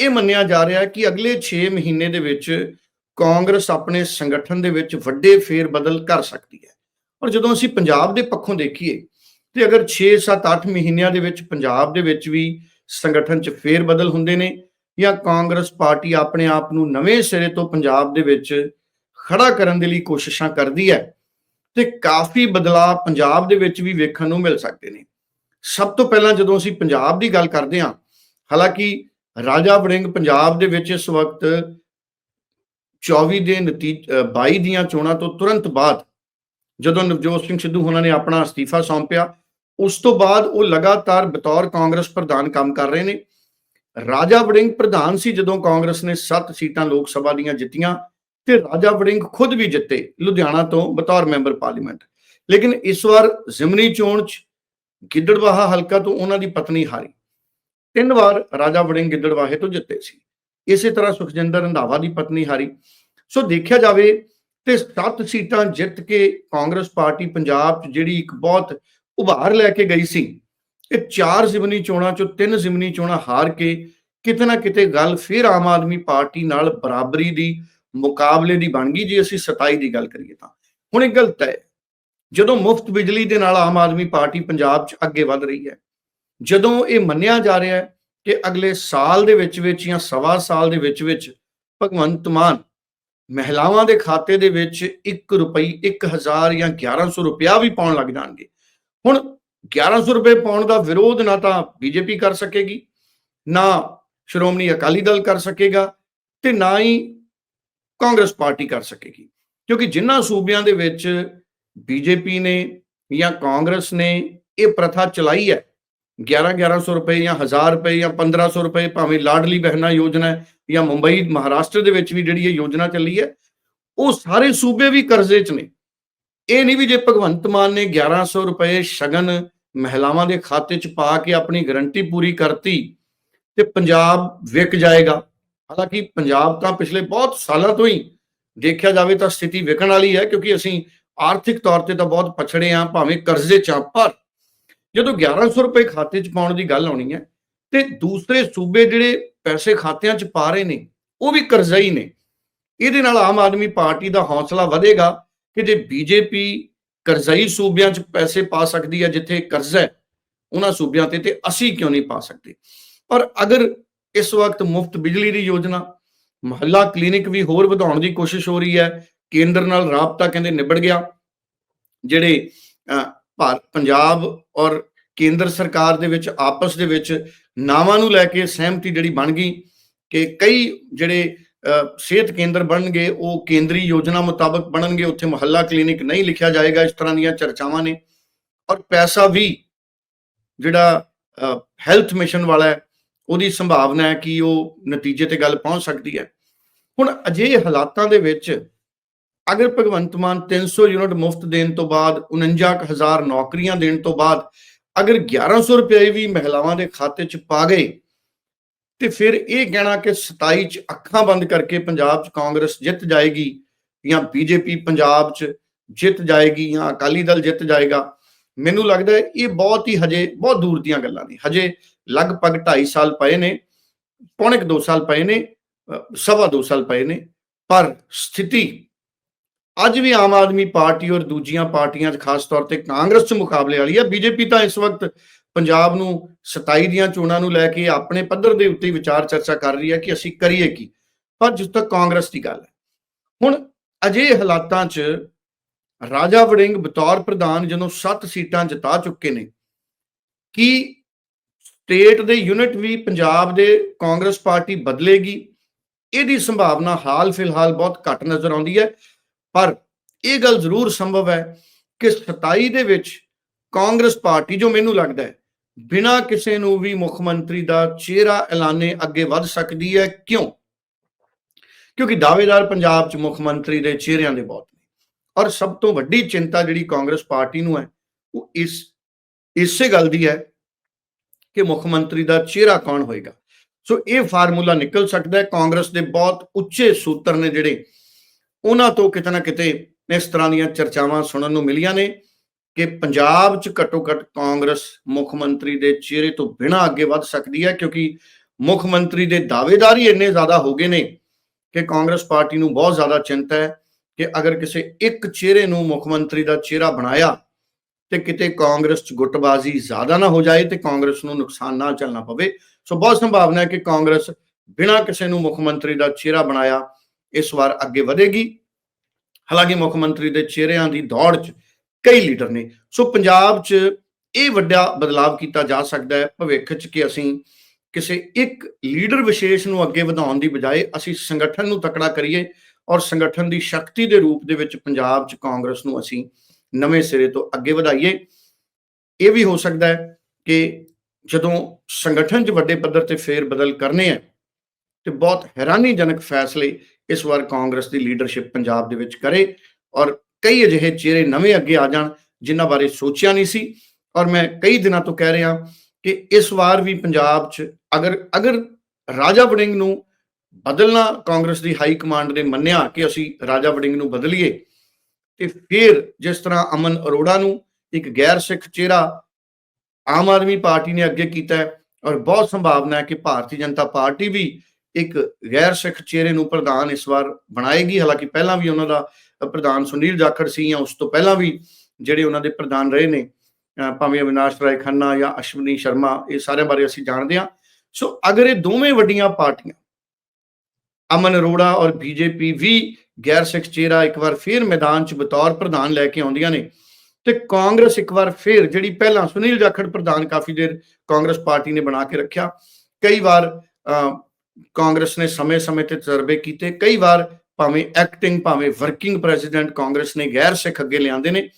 ਇਹ ਮੰਨਿਆ ਜਾ ਰਿਹਾ ਕਿ ਅਗਲੇ 6 ਮਹੀਨੇ ਦੇ ਵਿੱਚ ਕਾਂਗਰਸ ਆਪਣੇ ਸੰਗਠਨ ਦੇ ਵਿੱਚ ਵੱਡੇ ਫੇਰ ਬਦਲ ਕਰ ਸਕਦੀ ਹੈ। ਔਰ ਜਦੋਂ ਅਸੀਂ ਪੰਜਾਬ ਦੇ ਪੱਖੋਂ ਦੇਖੀਏ, ਤੇ ਅਗਰ 6 7 8 ਮਹੀਨਿਆਂ ਦੇ ਵਿੱਚ ਪੰਜਾਬ ਦੇ ਵਿੱਚ ਵੀ ਸੰਗਠਨ 'ਚ ਫੇਰ ਬਦਲ ਹੁੰਦੇ ਨੇ ਜਾਂ ਕਾਂਗਰਸ ਪਾਰਟੀ ਆਪਣੇ ਆਪ ਨੂੰ ਨਵੇਂ ਸਿਰੇ ਤੋਂ ਪੰਜਾਬ ਦੇ ਵਿੱਚ ਖੜਾ ਕਰਨ ਦੇ ਲਈ ਕੋਸ਼ਿਸ਼ਾਂ ਕਰਦੀ ਹੈ, ਤੇ ਕਾਫੀ ਬਦਲਾਅ ਪੰਜਾਬ ਦੇ ਵਿੱਚ ਵੀ ਵੇਖਣ ਨੂੰ ਮਿਲ ਸਕਦੇ ਨੇ। ਸਭ ਤੋਂ ਪਹਿਲਾਂ ਜਦੋਂ ਅਸੀਂ ਪੰਜਾਬ ਦੀ ਗੱਲ ਕਰਦੇ ਹਾਂ, ਹਾਲਾਂਕਿ ਰਾਜਾ ਵੜਿੰਗ ਪੰਜਾਬ ਦੇ ਵਿੱਚ ਇਸ ਵਕਤ 24 ਦੇ ਨਤੀਜੇ 22 ਦੀਆਂ ਚੋਣਾਂ ਤੋਂ ਤੁਰੰਤ ਬਾਅਦ ਜਦੋਂ ਨਵਜੋਤ ਸਿੰਘ ਸਿੱਧੂ ਉਹਨਾਂ ਨੇ ਆਪਣਾ ਅਸਤੀਫਾ ਸੌਂਪਿਆ, ਉਸ ਤੋਂ ਬਾਅਦ ਉਹ ਲਗਾਤਾਰ ਬਤੌਰ ਕਾਂਗਰਸ ਪ੍ਰਧਾਨ ਕੰਮ ਕਰ ਰਹੇ ਨੇ। ਰਾਜਾ ਵੜਿੰਗ ਪ੍ਰਧਾਨ ਸੀ ਜਦੋਂ ਕਾਂਗਰਸ ਨੇ 7 ਸੀਟਾਂ ਲੋਕ ਸਭਾ ਦੀਆਂ ਜਿੱਤੀਆਂ ਤੇ ਰਾਜਾ ਵੜਿੰਗ ਖੁਦ ਵੀ ਜਿੱਤੇ ਲੁਧਿਆਣਾ ਤੋਂ ਬਤੌਰ ਮੈਂਬਰ ਪਾਰਲੀਮੈਂਟ। ਲੇਕਿਨ ਇਸ ਵਾਰ ਜ਼ਿਮਨੀ ਚੋਣ 'ਚ ਗਿੱਦੜਵਾਹਾ ਹਲਕਾ ਤੋਂ ਉਹਨਾਂ ਦੀ ਪਤਨੀ ਹਾਰੀ। ਤਿੰਨ ਵਾਰ ਰਾਜਾ ਵੜਿੰਗ ਗਿੱਦੜਵਾਹੇ ਤੋਂ ਜਿੱਤੇ ਸੀ। ਇਸੇ ਤਰ੍ਹਾਂ ਸੁਖਜਿੰਦਰ ਰੰਧਾਵਾ ਦੀ ਪਤਨੀ ਹਾਰੀ। ਸੋ ਦੇਖਿਆ ਜਾਵੇ ਤੇ 7 ਸੀਟਾਂ ਜਿੱਤ ਕੇ ਕਾਂਗਰਸ ਪਾਰਟੀ ਪੰਜਾਬ 'ਚ ਜਿਹੜੀ ਇੱਕ ਬਹੁਤ ਉਭਾਰ ਲੈ ਕੇ ਗਈ ਸੀ ਇਹ ਚਾਰ ਜ਼ਿਮਨੀ ਚੋਣਾਂ 'ਚੋਂ ਤਿੰਨ ਜ਼ਿਮਨੀ ਚੋਣਾਂ ਹਾਰ ਕੇ ਕਿਤੇ ਨਾ ਕਿਤੇ ਗੱਲ ਫਿਰ ਆਮ ਆਦਮੀ ਪਾਰਟੀ ਨਾਲ ਬਰਾਬਰੀ ਦੀ, ਮੁਕਾਬਲੇ ਦੀ ਬਣ ਗਈ। ਜੇ ਅਸੀਂ 27 ਦੀ ਗੱਲ ਕਰੀਏ ਤਾਂ। ਹੁਣ ਇਹ ਗਲਤ ਹੈ। ਜਦੋਂ ਮੁਫਤ ਬਿਜਲੀ ਦੇ ਨਾਲ ਆਮ ਆਦਮੀ ਪਾਰਟੀ ਪੰਜਾਬ 'ਚ ਅੱਗੇ ਵੱਧ ਰਹੀ ਹੈ, ਜਦੋਂ ਇਹ ਮੰਨਿਆ ਜਾ ਰਿਹਾ ਹੈ ਕਿ ਅਗਲੇ ਸਾਲ ਦੇ ਵਿੱਚ ਵਿੱਚ ਜਾਂ ਸਵਾ ਸਾਲ ਦੇ ਵਿੱਚ ਵਿੱਚ ਭਗਵੰਤ ਮਾਨ ਮਹਿਲਾਵਾਂ ਦੇ ਖਾਤੇ ਦੇ ਵਿੱਚ 1 ਰੁਪਈ 1000 ਜਾਂ 1100 ਰੁਪਿਆ ਵੀ ਪਾਉਣ ਲੱਗ ਜਾਣਗੇ। ਹੁਣ 1100 ਰੁਪਏ ਪਾਉਣ ਦਾ ਵਿਰੋਧ ਨਾ ਤਾਂ ਬੀਜੇਪੀ ਕਰ ਸਕੇਗੀ, ਨਾ ਸ਼੍ਰੋਮਣੀ ਅਕਾਲੀ ਦਲ ਕਰ ਸਕੇਗਾ ਤੇ ਨਾ ਹੀ ਕਾਂਗਰਸ ਪਾਰਟੀ ਕਰ ਸਕੇਗੀ। ਕਿਉਂਕਿ ਜਿਨ੍ਹਾਂ ਸੂਬਿਆਂ ਦੇ ਵਿੱਚ ਬੀਜੇਪੀ ਨੇ ਜਾਂ ਕਾਂਗਰਸ ਨੇ ਇਹ ਪ੍ਰਥਾ ਚਲਾਈ ਹੈ 11 1100 ਰੁਪਏ ਜਾਂ 1000 ਰੁਪਏ ਜਾਂ 1500 ਰੁਪਏ ਭਾਵੇਂ ਲਾਡਲੀ ਬਹਿਨਾ ਯੋਜਨਾ ਜਾਂ ਮੁੰਬਈ, ਮਹਾਰਾਸ਼ਟਰ ਦੇ ਵਿੱਚ ਵੀ ਜਿਹੜੀ ਇਹ ਯੋਜਨਾ ਚੱਲੀ ਹੈ, ਉਹ ਸਾਰੇ ਸੂਬੇ ਵੀ ਕਰਜ਼ੇ 'ਚ ਨੇ। ਇਹ ਨਹੀਂ ਵੀ ਜੇ ਭਗਵੰਤ ਮਾਨ ਨੇ 1100 ਰੁਪਏ ਸ਼ਗਨ ਮਹਿਲਾਵਾਂ ਦੇ ਖਾਤੇ 'ਚ ਪਾ ਕੇ ਆਪਣੀ ਗਰੰਟੀ ਪੂਰੀ ਕਰਤੀ ਤੇ ਪੰਜਾਬ ਵਿਕ ਜਾਏਗਾ। ਹਾਲਾਂਕਿ ਪੰਜਾਬ ਤਾਂ ਪਿਛਲੇ ਬਹੁਤ ਸਾਲਾਂ ਤੋਂ ਹੀ ਦੇਖਿਆ ਜਾਵੇ ਤਾਂ ਸਥਿਤੀ ਵਿਕਣ ਵਾਲੀ ਹੈ ਕਿਉਂਕਿ ਅਸੀਂ ਆਰਥਿਕ ਤੌਰ ਤੇ ਤਾਂ ਬਹੁਤ ਪਛੜੇ ਆ ਭਾਵੇਂ ਕਰਜ਼ੇ 'ਚ ਆ ਪਰ ਜਦੋਂ 1100 ਰੁਪਏ ਖਾਤੇ 'ਚ ਪਾਉਣ ਦੀ ਗੱਲ ਆਉਣੀ ਹੈ ਤੇ ਦੂਸਰੇ ਸੂਬੇ ਜਿਹੜੇ ਪੈਸੇ ਖਾਤਿਆਂ 'ਚ ਪਾ ਰਹੇ ਨੇ, ਉਹ ਵੀ ਕਰਜ਼ਈ ਨੇ। ਇਹਦੇ ਨਾਲ ਆਮ ਆਦਮੀ ਪਾਰਟੀ ਦਾ ਹੌਸਲਾ ਵਧੇਗਾ ਕਿ ਜੇ ਬੀਜੇਪੀ ਕਰਜ਼ਈ ਸੂਬਿਆਂ 'ਚ ਪੈਸੇ ਪਾ ਸਕਦੀ ਹੈ ਜਿੱਥੇ ਕਰਜ਼ਾ ਹੈ, ਉਹਨਾਂ ਸੂਬਿਆਂ ਤੇ ਤੇ ਅਸੀਂ ਕਿਉਂ ਨਹੀਂ ਪਾ ਸਕਦੇ? ਪਰ ਅਗਰ ਇਸ ਵਕਤ ਮੁਫਤ ਬਿਜਲੀ ਦੀ ਯੋਜਨਾ, ਮਹੱਲਾ ਕਲੀਨਿਕ ਵੀ ਹੋਰ ਵਧਾਉਣ ਦੀ ਕੋਸ਼ਿਸ਼ ਹੋ ਰਹੀ ਹੈ, ਕੇਂਦਰ ਨਾਲ ਰਾਬਤਾ ਕਹਿੰਦੇ ਨਿਬੜ ਗਿਆ, ਜਿਹੜੇ ਭਾਰ, ਪੰਜਾਬ ਔਰ ਕੇਂਦਰ ਸਰਕਾਰ ਦੇ ਵਿੱਚ, ਆਪਸ ਦੇ ਵਿੱਚ ਨਾਵਾਂ ਨੂੰ ਲੈ ਕੇ ਸਹਿਮਤੀ ਜਿਹੜੀ ਬਣ ਗਈ ਕਿ ਕਈ ਜਿਹੜੇ ਸਿਹਤ ਕੇਂਦਰ ਬਣਨਗੇ, ਉਹ ਕੇਂਦਰੀ ਯੋਜਨਾ ਮੁਤਾਬਕ ਬਣਨਗੇ, ਉੱਥੇ ਮੁਹੱਲਾ ਕਲੀਨਿਕ ਨਹੀਂ ਲਿਖਿਆ ਜਾਏਗਾ, ਇਸ ਤਰ੍ਹਾਂ ਦੀਆਂ ਚਰਚਾਵਾਂ ਨੇ। ਔਰ ਪੈਸਾ ਵੀ ਜਿਹੜਾ ਹੈਲਥ ਮਿਸ਼ਨ ਵਾਲਾ ਹੈ, ਉਹਦੀ ਸੰਭਾਵਨਾ ਹੈ ਕਿ ਉਹ ਨਤੀਜੇ ਤੇ ਗੱਲ ਪਹੁੰਚ ਸਕਦੀ ਹੈ। ਹੁਣ ਅਜਿਹੇ ਹਾਲਾਤਾਂ ਦੇ ਵਿੱਚ ਅਗਰ ਭਗਵੰਤ ਮਾਨ 300 ਯੂਨਿਟ ਮੁਫਤ ਦੇਣ ਤੋਂ ਬਾਅਦ 49000 ਨੌਕਰੀਆਂ ਦੇਣ ਤੋਂ ਬਾਅਦ, ਅਗਰ 1100 ਰੁਪਏ ਵੀ ਮਹਿਲਾਵਾਂ ਦੇ ਖਾਤੇ 'ਚ ਪਾ ਗਏ ਤੇ ਫਿਰ ਇਹ ਕਹਿਣਾ ਕਿ 27 'ਚ ਅੱਖਾਂ ਬੰਦ ਕਰਕੇ ਪੰਜਾਬ 'ਚ ਕਾਂਗਰਸ ਜਿੱਤ ਜਾਏਗੀ ਜਾਂ ਬੀਜੇਪੀ ਪੰਜਾਬ 'ਚ ਜਿੱਤ ਜਾਏਗੀ ਜਾਂ ਅਕਾਲੀ ਦਲ ਜਿੱਤ ਜਾਏਗਾ, ਮੈਨੂੰ ਲੱਗਦਾ ਹੈ ਇਹ ਬਹੁਤ ਹੀ ਹਜੇ ਬਹੁਤ ਦੂਰ ਦੀਆਂ ਗੱਲਾਂ ਨੇ। ਹਜੇ ਲਗਭਗ 2.5 ਸਾਲ ਪਏ ਨੇ, ਪੌਣੇ 2 ਸਾਲ ਪਏ ਨੇ ਸਵਾ 2 ਸਾਲ ਪਏ ਨੇ, ਪਰ ਸਥਿਤੀ ਅੱਜ ਵੀ ਆਮ ਆਦਮੀ ਪਾਰਟੀ ਔਰ ਦੂਜੀਆਂ ਪਾਰਟੀਆਂ 'ਚ ਖਾਸ ਤੌਰ ਤੇ ਕਾਂਗਰਸ 'ਚ ਮੁਕਾਬਲੇ ਵਾਲੀ ਹੈ ਬੀਜੇਪੀ ਤਾਂ ਇਸ ਵਕਤ ਪੰਜਾਬ ਨੂੰ 27 ਦੀਆਂ ਚੋਣਾਂ ਨੂੰ ਲੈ ਕੇ ਆਪਣੇ ਪੱਧਰ ਦੇ ਉੱਤੇ ਵਿਚਾਰ ਚਰਚਾ ਕਰ ਰਹੀ ਹੈ ਕਿ ਅਸੀਂ ਕਰੀਏ ਕੀ। ਪਰ ਜਿਸ ਤੱਕ ਕਾਂਗਰਸ ਦੀ ਗੱਲ ਹੈ, ਹੁਣ ਅਜੇ ਹਾਲਾਤਾਂ 'ਚ ਰਾਜਾ ਵੜਿੰਗ ਬਤੌਰ ਪ੍ਰਧਾਨ ਜਦੋਂ 7 ਸੀਟਾਂ ਜਿਤਾ ਚੁੱਕੇ ਨੇ, ਕੀ ਸਟੇਟ ਦੇ ਯੂਨਿਟ ਵੀ ਪੰਜਾਬ ਦੇ ਕਾਂਗਰਸ ਪਾਰਟੀ ਬਦਲੇਗੀ? ਇਹਦੀ ਸੰਭਾਵਨਾ ਹਾਲ ਫਿਲਹਾਲ ਬਹੁਤ ਘੱਟ ਨਜ਼ਰ ਆਉਂਦੀ ਹੈ। ਪਰ ਇਹ ਗੱਲ ਜ਼ਰੂਰ ਸੰਭਵ ਹੈ ਕਿ 27 ਦੇ ਵਿੱਚ ਕਾਂਗਰਸ ਪਾਰਟੀ, ਜੋ ਮੈਨੂੰ ਲੱਗਦਾ ਹੈ ਬਿਨਾਂ ਕਿਸੇ ਨੂੰ ਵੀ ਮੁੱਖ ਮੰਤਰੀ ਦਾ ਚਿਹਰਾ ਐਲਾਨੇ ਅੱਗੇ ਵੱਧ ਸਕਦੀ ਹੈ। ਕਿਉਂ? ਕਿਉਂਕਿ ਦਾਅਵੇਦਾਰ ਪੰਜਾਬ 'ਚ ਮੁੱਖ ਮੰਤਰੀ ਦੇ ਚਿਹਰਿਆਂ ਦੇ ਬਹੁਤ ਨੇ। ਔਰ ਸਭ ਤੋਂ ਵੱਡੀ ਚਿੰਤਾ ਜਿਹੜੀ ਕਾਂਗਰਸ ਪਾਰਟੀ ਨੂੰ ਹੈ, ਉਹ ਇਸ, ਇਸੇ ਗੱਲ ਦੀ ਹੈ ਕਿ ਮੁੱਖ ਮੰਤਰੀ ਦਾ ਚਿਹਰਾ ਕੌਣ ਹੋਏਗਾ। ਸੋ ਇਹ ਫਾਰਮੂਲਾ ਨਿਕਲ ਸਕਦਾ ਹੈ। ਕਾਂਗਰਸ ਦੇ ਬਹੁਤ ਉੱਚੇ ਸੂਤਰ ਨੇ ਜਿਹੜੇ, ਉਹਨਾਂ ਤੋਂ ਕਿਤੇ ਨਾ ਕਿਤੇ ਇਸ ਤਰ੍ਹਾਂ ਦੀਆਂ ਚਰਚਾਵਾਂ ਸੁਣਨ ਨੂੰ ਮਿਲੀਆਂ ਨੇ। ਕਿ ਪੰਜਾਬ 'ਚ ਘੱਟੋ ਘੱਟ ਕਾਂਗਰਸ ਮੁੱਖ ਮੰਤਰੀ ਦੇ ਚਿਹਰੇ ਤੋਂ ਬਿਨਾਂ ਅੱਗੇ ਵੱਧ ਸਕਦੀ ਹੈ, ਕਿਉਂਕਿ ਮੁੱਖ ਮੰਤਰੀ ਦੇ ਦਾਅਵੇਦਾਰ ਹੀ ਇੰਨੇ ਜ਼ਿਆਦਾ ਹੋ ਗਏ ਨੇ ਕਿ ਕਾਂਗਰਸ ਪਾਰਟੀ ਨੂੰ ਬਹੁਤ ਜ਼ਿਆਦਾ ਚਿੰਤਾ ਹੈ ਕਿ ਅਗਰ ਕਿਸੇ ਇੱਕ ਚਿਹਰੇ ਨੂੰ ਮੁੱਖ ਮੰਤਰੀ ਦਾ ਚਿਹਰਾ ਬਣਾਇਆ ਤੇ ਕਿਤੇ ਕਾਂਗਰਸ 'ਚ ਗੁੱਟਬਾਜ਼ੀ ਜ਼ਿਆਦਾ ਨਾ ਹੋ ਜਾਏ ਤੇ ਕਾਂਗਰਸ ਨੂੰ ਨੁਕਸਾਨ ਨਾ ਚੱਲਣਾ ਪਵੇ। ਸੋ ਬਹੁਤ ਸੰਭਾਵਨਾ ਹੈ ਕਿ ਕਾਂਗਰਸ ਬਿਨਾਂ ਕਿਸੇ ਨੂੰ ਮੁੱਖ ਮੰਤਰੀ ਦਾ ਚਿਹਰਾ ਬਣਾਇਆ ਇਸ ਵਾਰ ਅੱਗੇ ਵਧੇਗੀ। ਹਾਲਾਂਕਿ ਮੁੱਖ ਮੰਤਰੀ ਦੇ ਚਿਹਰਿਆਂ ਦੀ ਦੌੜ 'ਚ ਕਈ ਲੀਡਰ ਨੇ। ਸੋ ਪੰਜਾਬ 'ਚ ਇਹ ਵੱਡਾ ਬਦਲਾਅ ਕੀਤਾ ਜਾ ਸਕਦਾ ਹੈ। ਭਵਿੱਖ 'ਚ ਕਿ ਅਸੀਂ ਕਿਸੇ ਇੱਕ ਲੀਡਰ ਵਿਸ਼ੇਸ਼ ਨੂੰ ਅੱਗੇ ਵਧਾਉਣ ਦੀ ਬਜਾਏ ਅਸੀਂ ਸੰਗਠਨ ਨੂੰ ਤਕੜਾ ਕਰੀਏ ਔਰ ਸੰਗਠਨ ਦੀ ਸ਼ਕਤੀ ਦੇ ਰੂਪ ਦੇ ਵਿੱਚ ਪੰਜਾਬ 'ਚ ਕਾਂਗਰਸ ਨੂੰ ਅਸੀਂ ਨਵੇਂ ਸਿਰੇ ਤੋਂ ਅੱਗੇ ਵਧਾਈਏ। ਇਹ ਵੀ ਹੋ ਸਕਦਾ ਹੈ ਕਿ ਜਦੋਂ ਸੰਗਠਨ 'ਚ ਵੱਡੇ ਪੱਧਰ ਤੇ ਫੇਰ ਬਦਲ ਕਰਨੇ ਆ ਤੇ ਬਹੁਤ ਹੈਰਾਨੀਜਨਕ ਫੈਸਲੇ ਇਸ ਵਾਰ ਕਾਂਗਰਸ ਦੀ ਲੀਡਰਸ਼ਿਪ ਪੰਜਾਬ ਦੇ ਵਿੱਚ ਕਰੇ ਔਰ ਕਈ ਅਜਿਹੇ ਚਿਹਰੇ ਨਵੇਂ ਅੱਗੇ ਆ ਜਾਣ, ਜਿਨ੍ਹਾਂ ਬਾਰੇ ਸੋਚਿਆ ਨਹੀਂ ਸੀ। ਔਰ ਮੈਂ ਕਈ ਦਿਨਾਂ ਤੋਂ ਕਹਿ ਰਿਹਾ ਕਿ ਇਸ ਵਾਰ ਵੀ ਪੰਜਾਬ 'ਚ ਅਗਰ ਅਗਰ ਰਾਜਾ ਵੜਿੰਗ ਨੂੰ ਬਦਲਣਾ ਕਾਂਗਰਸ ਦੀ ਹਾਈ ਕਮਾਂਡ ਨੇ ਮੰਨਿਆ ਕਿ ਅਸੀਂ ਰਾਜਾ ਵੜਿੰਗ ਨੂੰ ਬਦਲੀਏ, ਤੇ ਫਿਰ ਜਿਸ ਤਰ੍ਹਾਂ ਅਮਨ ਅਰੋੜਾ ਨੂੰ ਇੱਕ ਗੈਰ ਸਿੱਖ ਚਿਹਰਾ ਆਮ ਆਦਮੀ ਪਾਰਟੀ ਨੇ ਅੱਗੇ ਕੀਤਾ ਹੈ, ਔਰ ਬਹੁਤ ਸੰਭਾਵਨਾ ਹੈ ਕਿ ਭਾਰਤੀ ਜਨਤਾ ਪਾਰਟੀ ਵੀ ਇੱਕ ਗੈਰ ਸਿੱਖ ਚਿਹਰੇ ਨੂੰ ਪ੍ਰਧਾਨ ਇਸ ਵਾਰ ਬਣਾਏਗੀ। ਹਾਲਾਂਕਿ ਪਹਿਲਾਂ ਵੀ ਉਹਨਾਂ ਦਾ ਪ੍ਰਧਾਨ ਸੁਨੀਲ ਜਾਖੜ ਸੀ ਜਾਂ ਉਸ ਤੋਂ ਪਹਿਲਾਂ ਵੀ ਜਿਹੜੇ ਉਹਨਾਂ ਦੇ ਪ੍ਰਧਾਨ ਰਹੇ ਨੇ ਭਾਵੇਂ ਅਵਿਨਾਸ਼ ਰਾਏ ਖੰਨਾ ਜਾਂ ਅਸ਼ਵਨੀ ਸ਼ਰਮਾ ਇਹ ਸਾਰਿਆਂ ਬਾਰੇ ਅਸੀਂ ਜਾਣਦੇ ਹਾਂ। ਸੋ ਅਗਰ ਇਹ ਦੋਵੇਂ ਵੱਡੀਆਂ ਪਾਰਟੀਆਂ ਅਮਨ ਅਰੋੜਾ ਔਰ ਬੀਜੇਪੀ ਵੀ ਗੈਰ ਸਿੱਖ ਚਿਹਰਾ ਇੱਕ ਵਾਰ ਫੇਰ ਮੈਦਾਨ 'ਚ ਬਤੌਰ ਪ੍ਰਧਾਨ ਲੈ ਕੇ ਆਉਂਦੀਆਂ ਨੇ ਤੇ ਕਾਂਗਰਸ ਇੱਕ ਵਾਰ ਫੇਰ ਜਿਹੜੀ ਪਹਿਲਾਂ ਸੁਨੀਲ ਜਾਖੜ ਪ੍ਰਧਾਨ ਕਾਫੀ ਦੇਰ ਕਾਂਗਰਸ ਪਾਰਟੀ ਨੇ ਬਣਾ ਕੇ ਰੱਖਿਆ ਕਈ ਵਾਰ ਅਹ, ਕਾਂਗਰਸ ਨੇ ਸਮੇਂ-ਸਮੇਂ ਤੇ ਤਜਰਬੇ ਕੀਤੇ ਕਈ ਵਾਰ ਭਾਵੇਂ ਐਕਟਿੰਗ ਭਾਵੇਂ ਵਰਕਿੰਗ ਪ੍ਰੈਜ਼ੀਡੈਂਟ ਕਾਂਗਰਸ ਨੇ ਗੈਰ ਸਿੱਖ ਅੱਗੇ ਲਿਆਂਦੇ ਨੇ।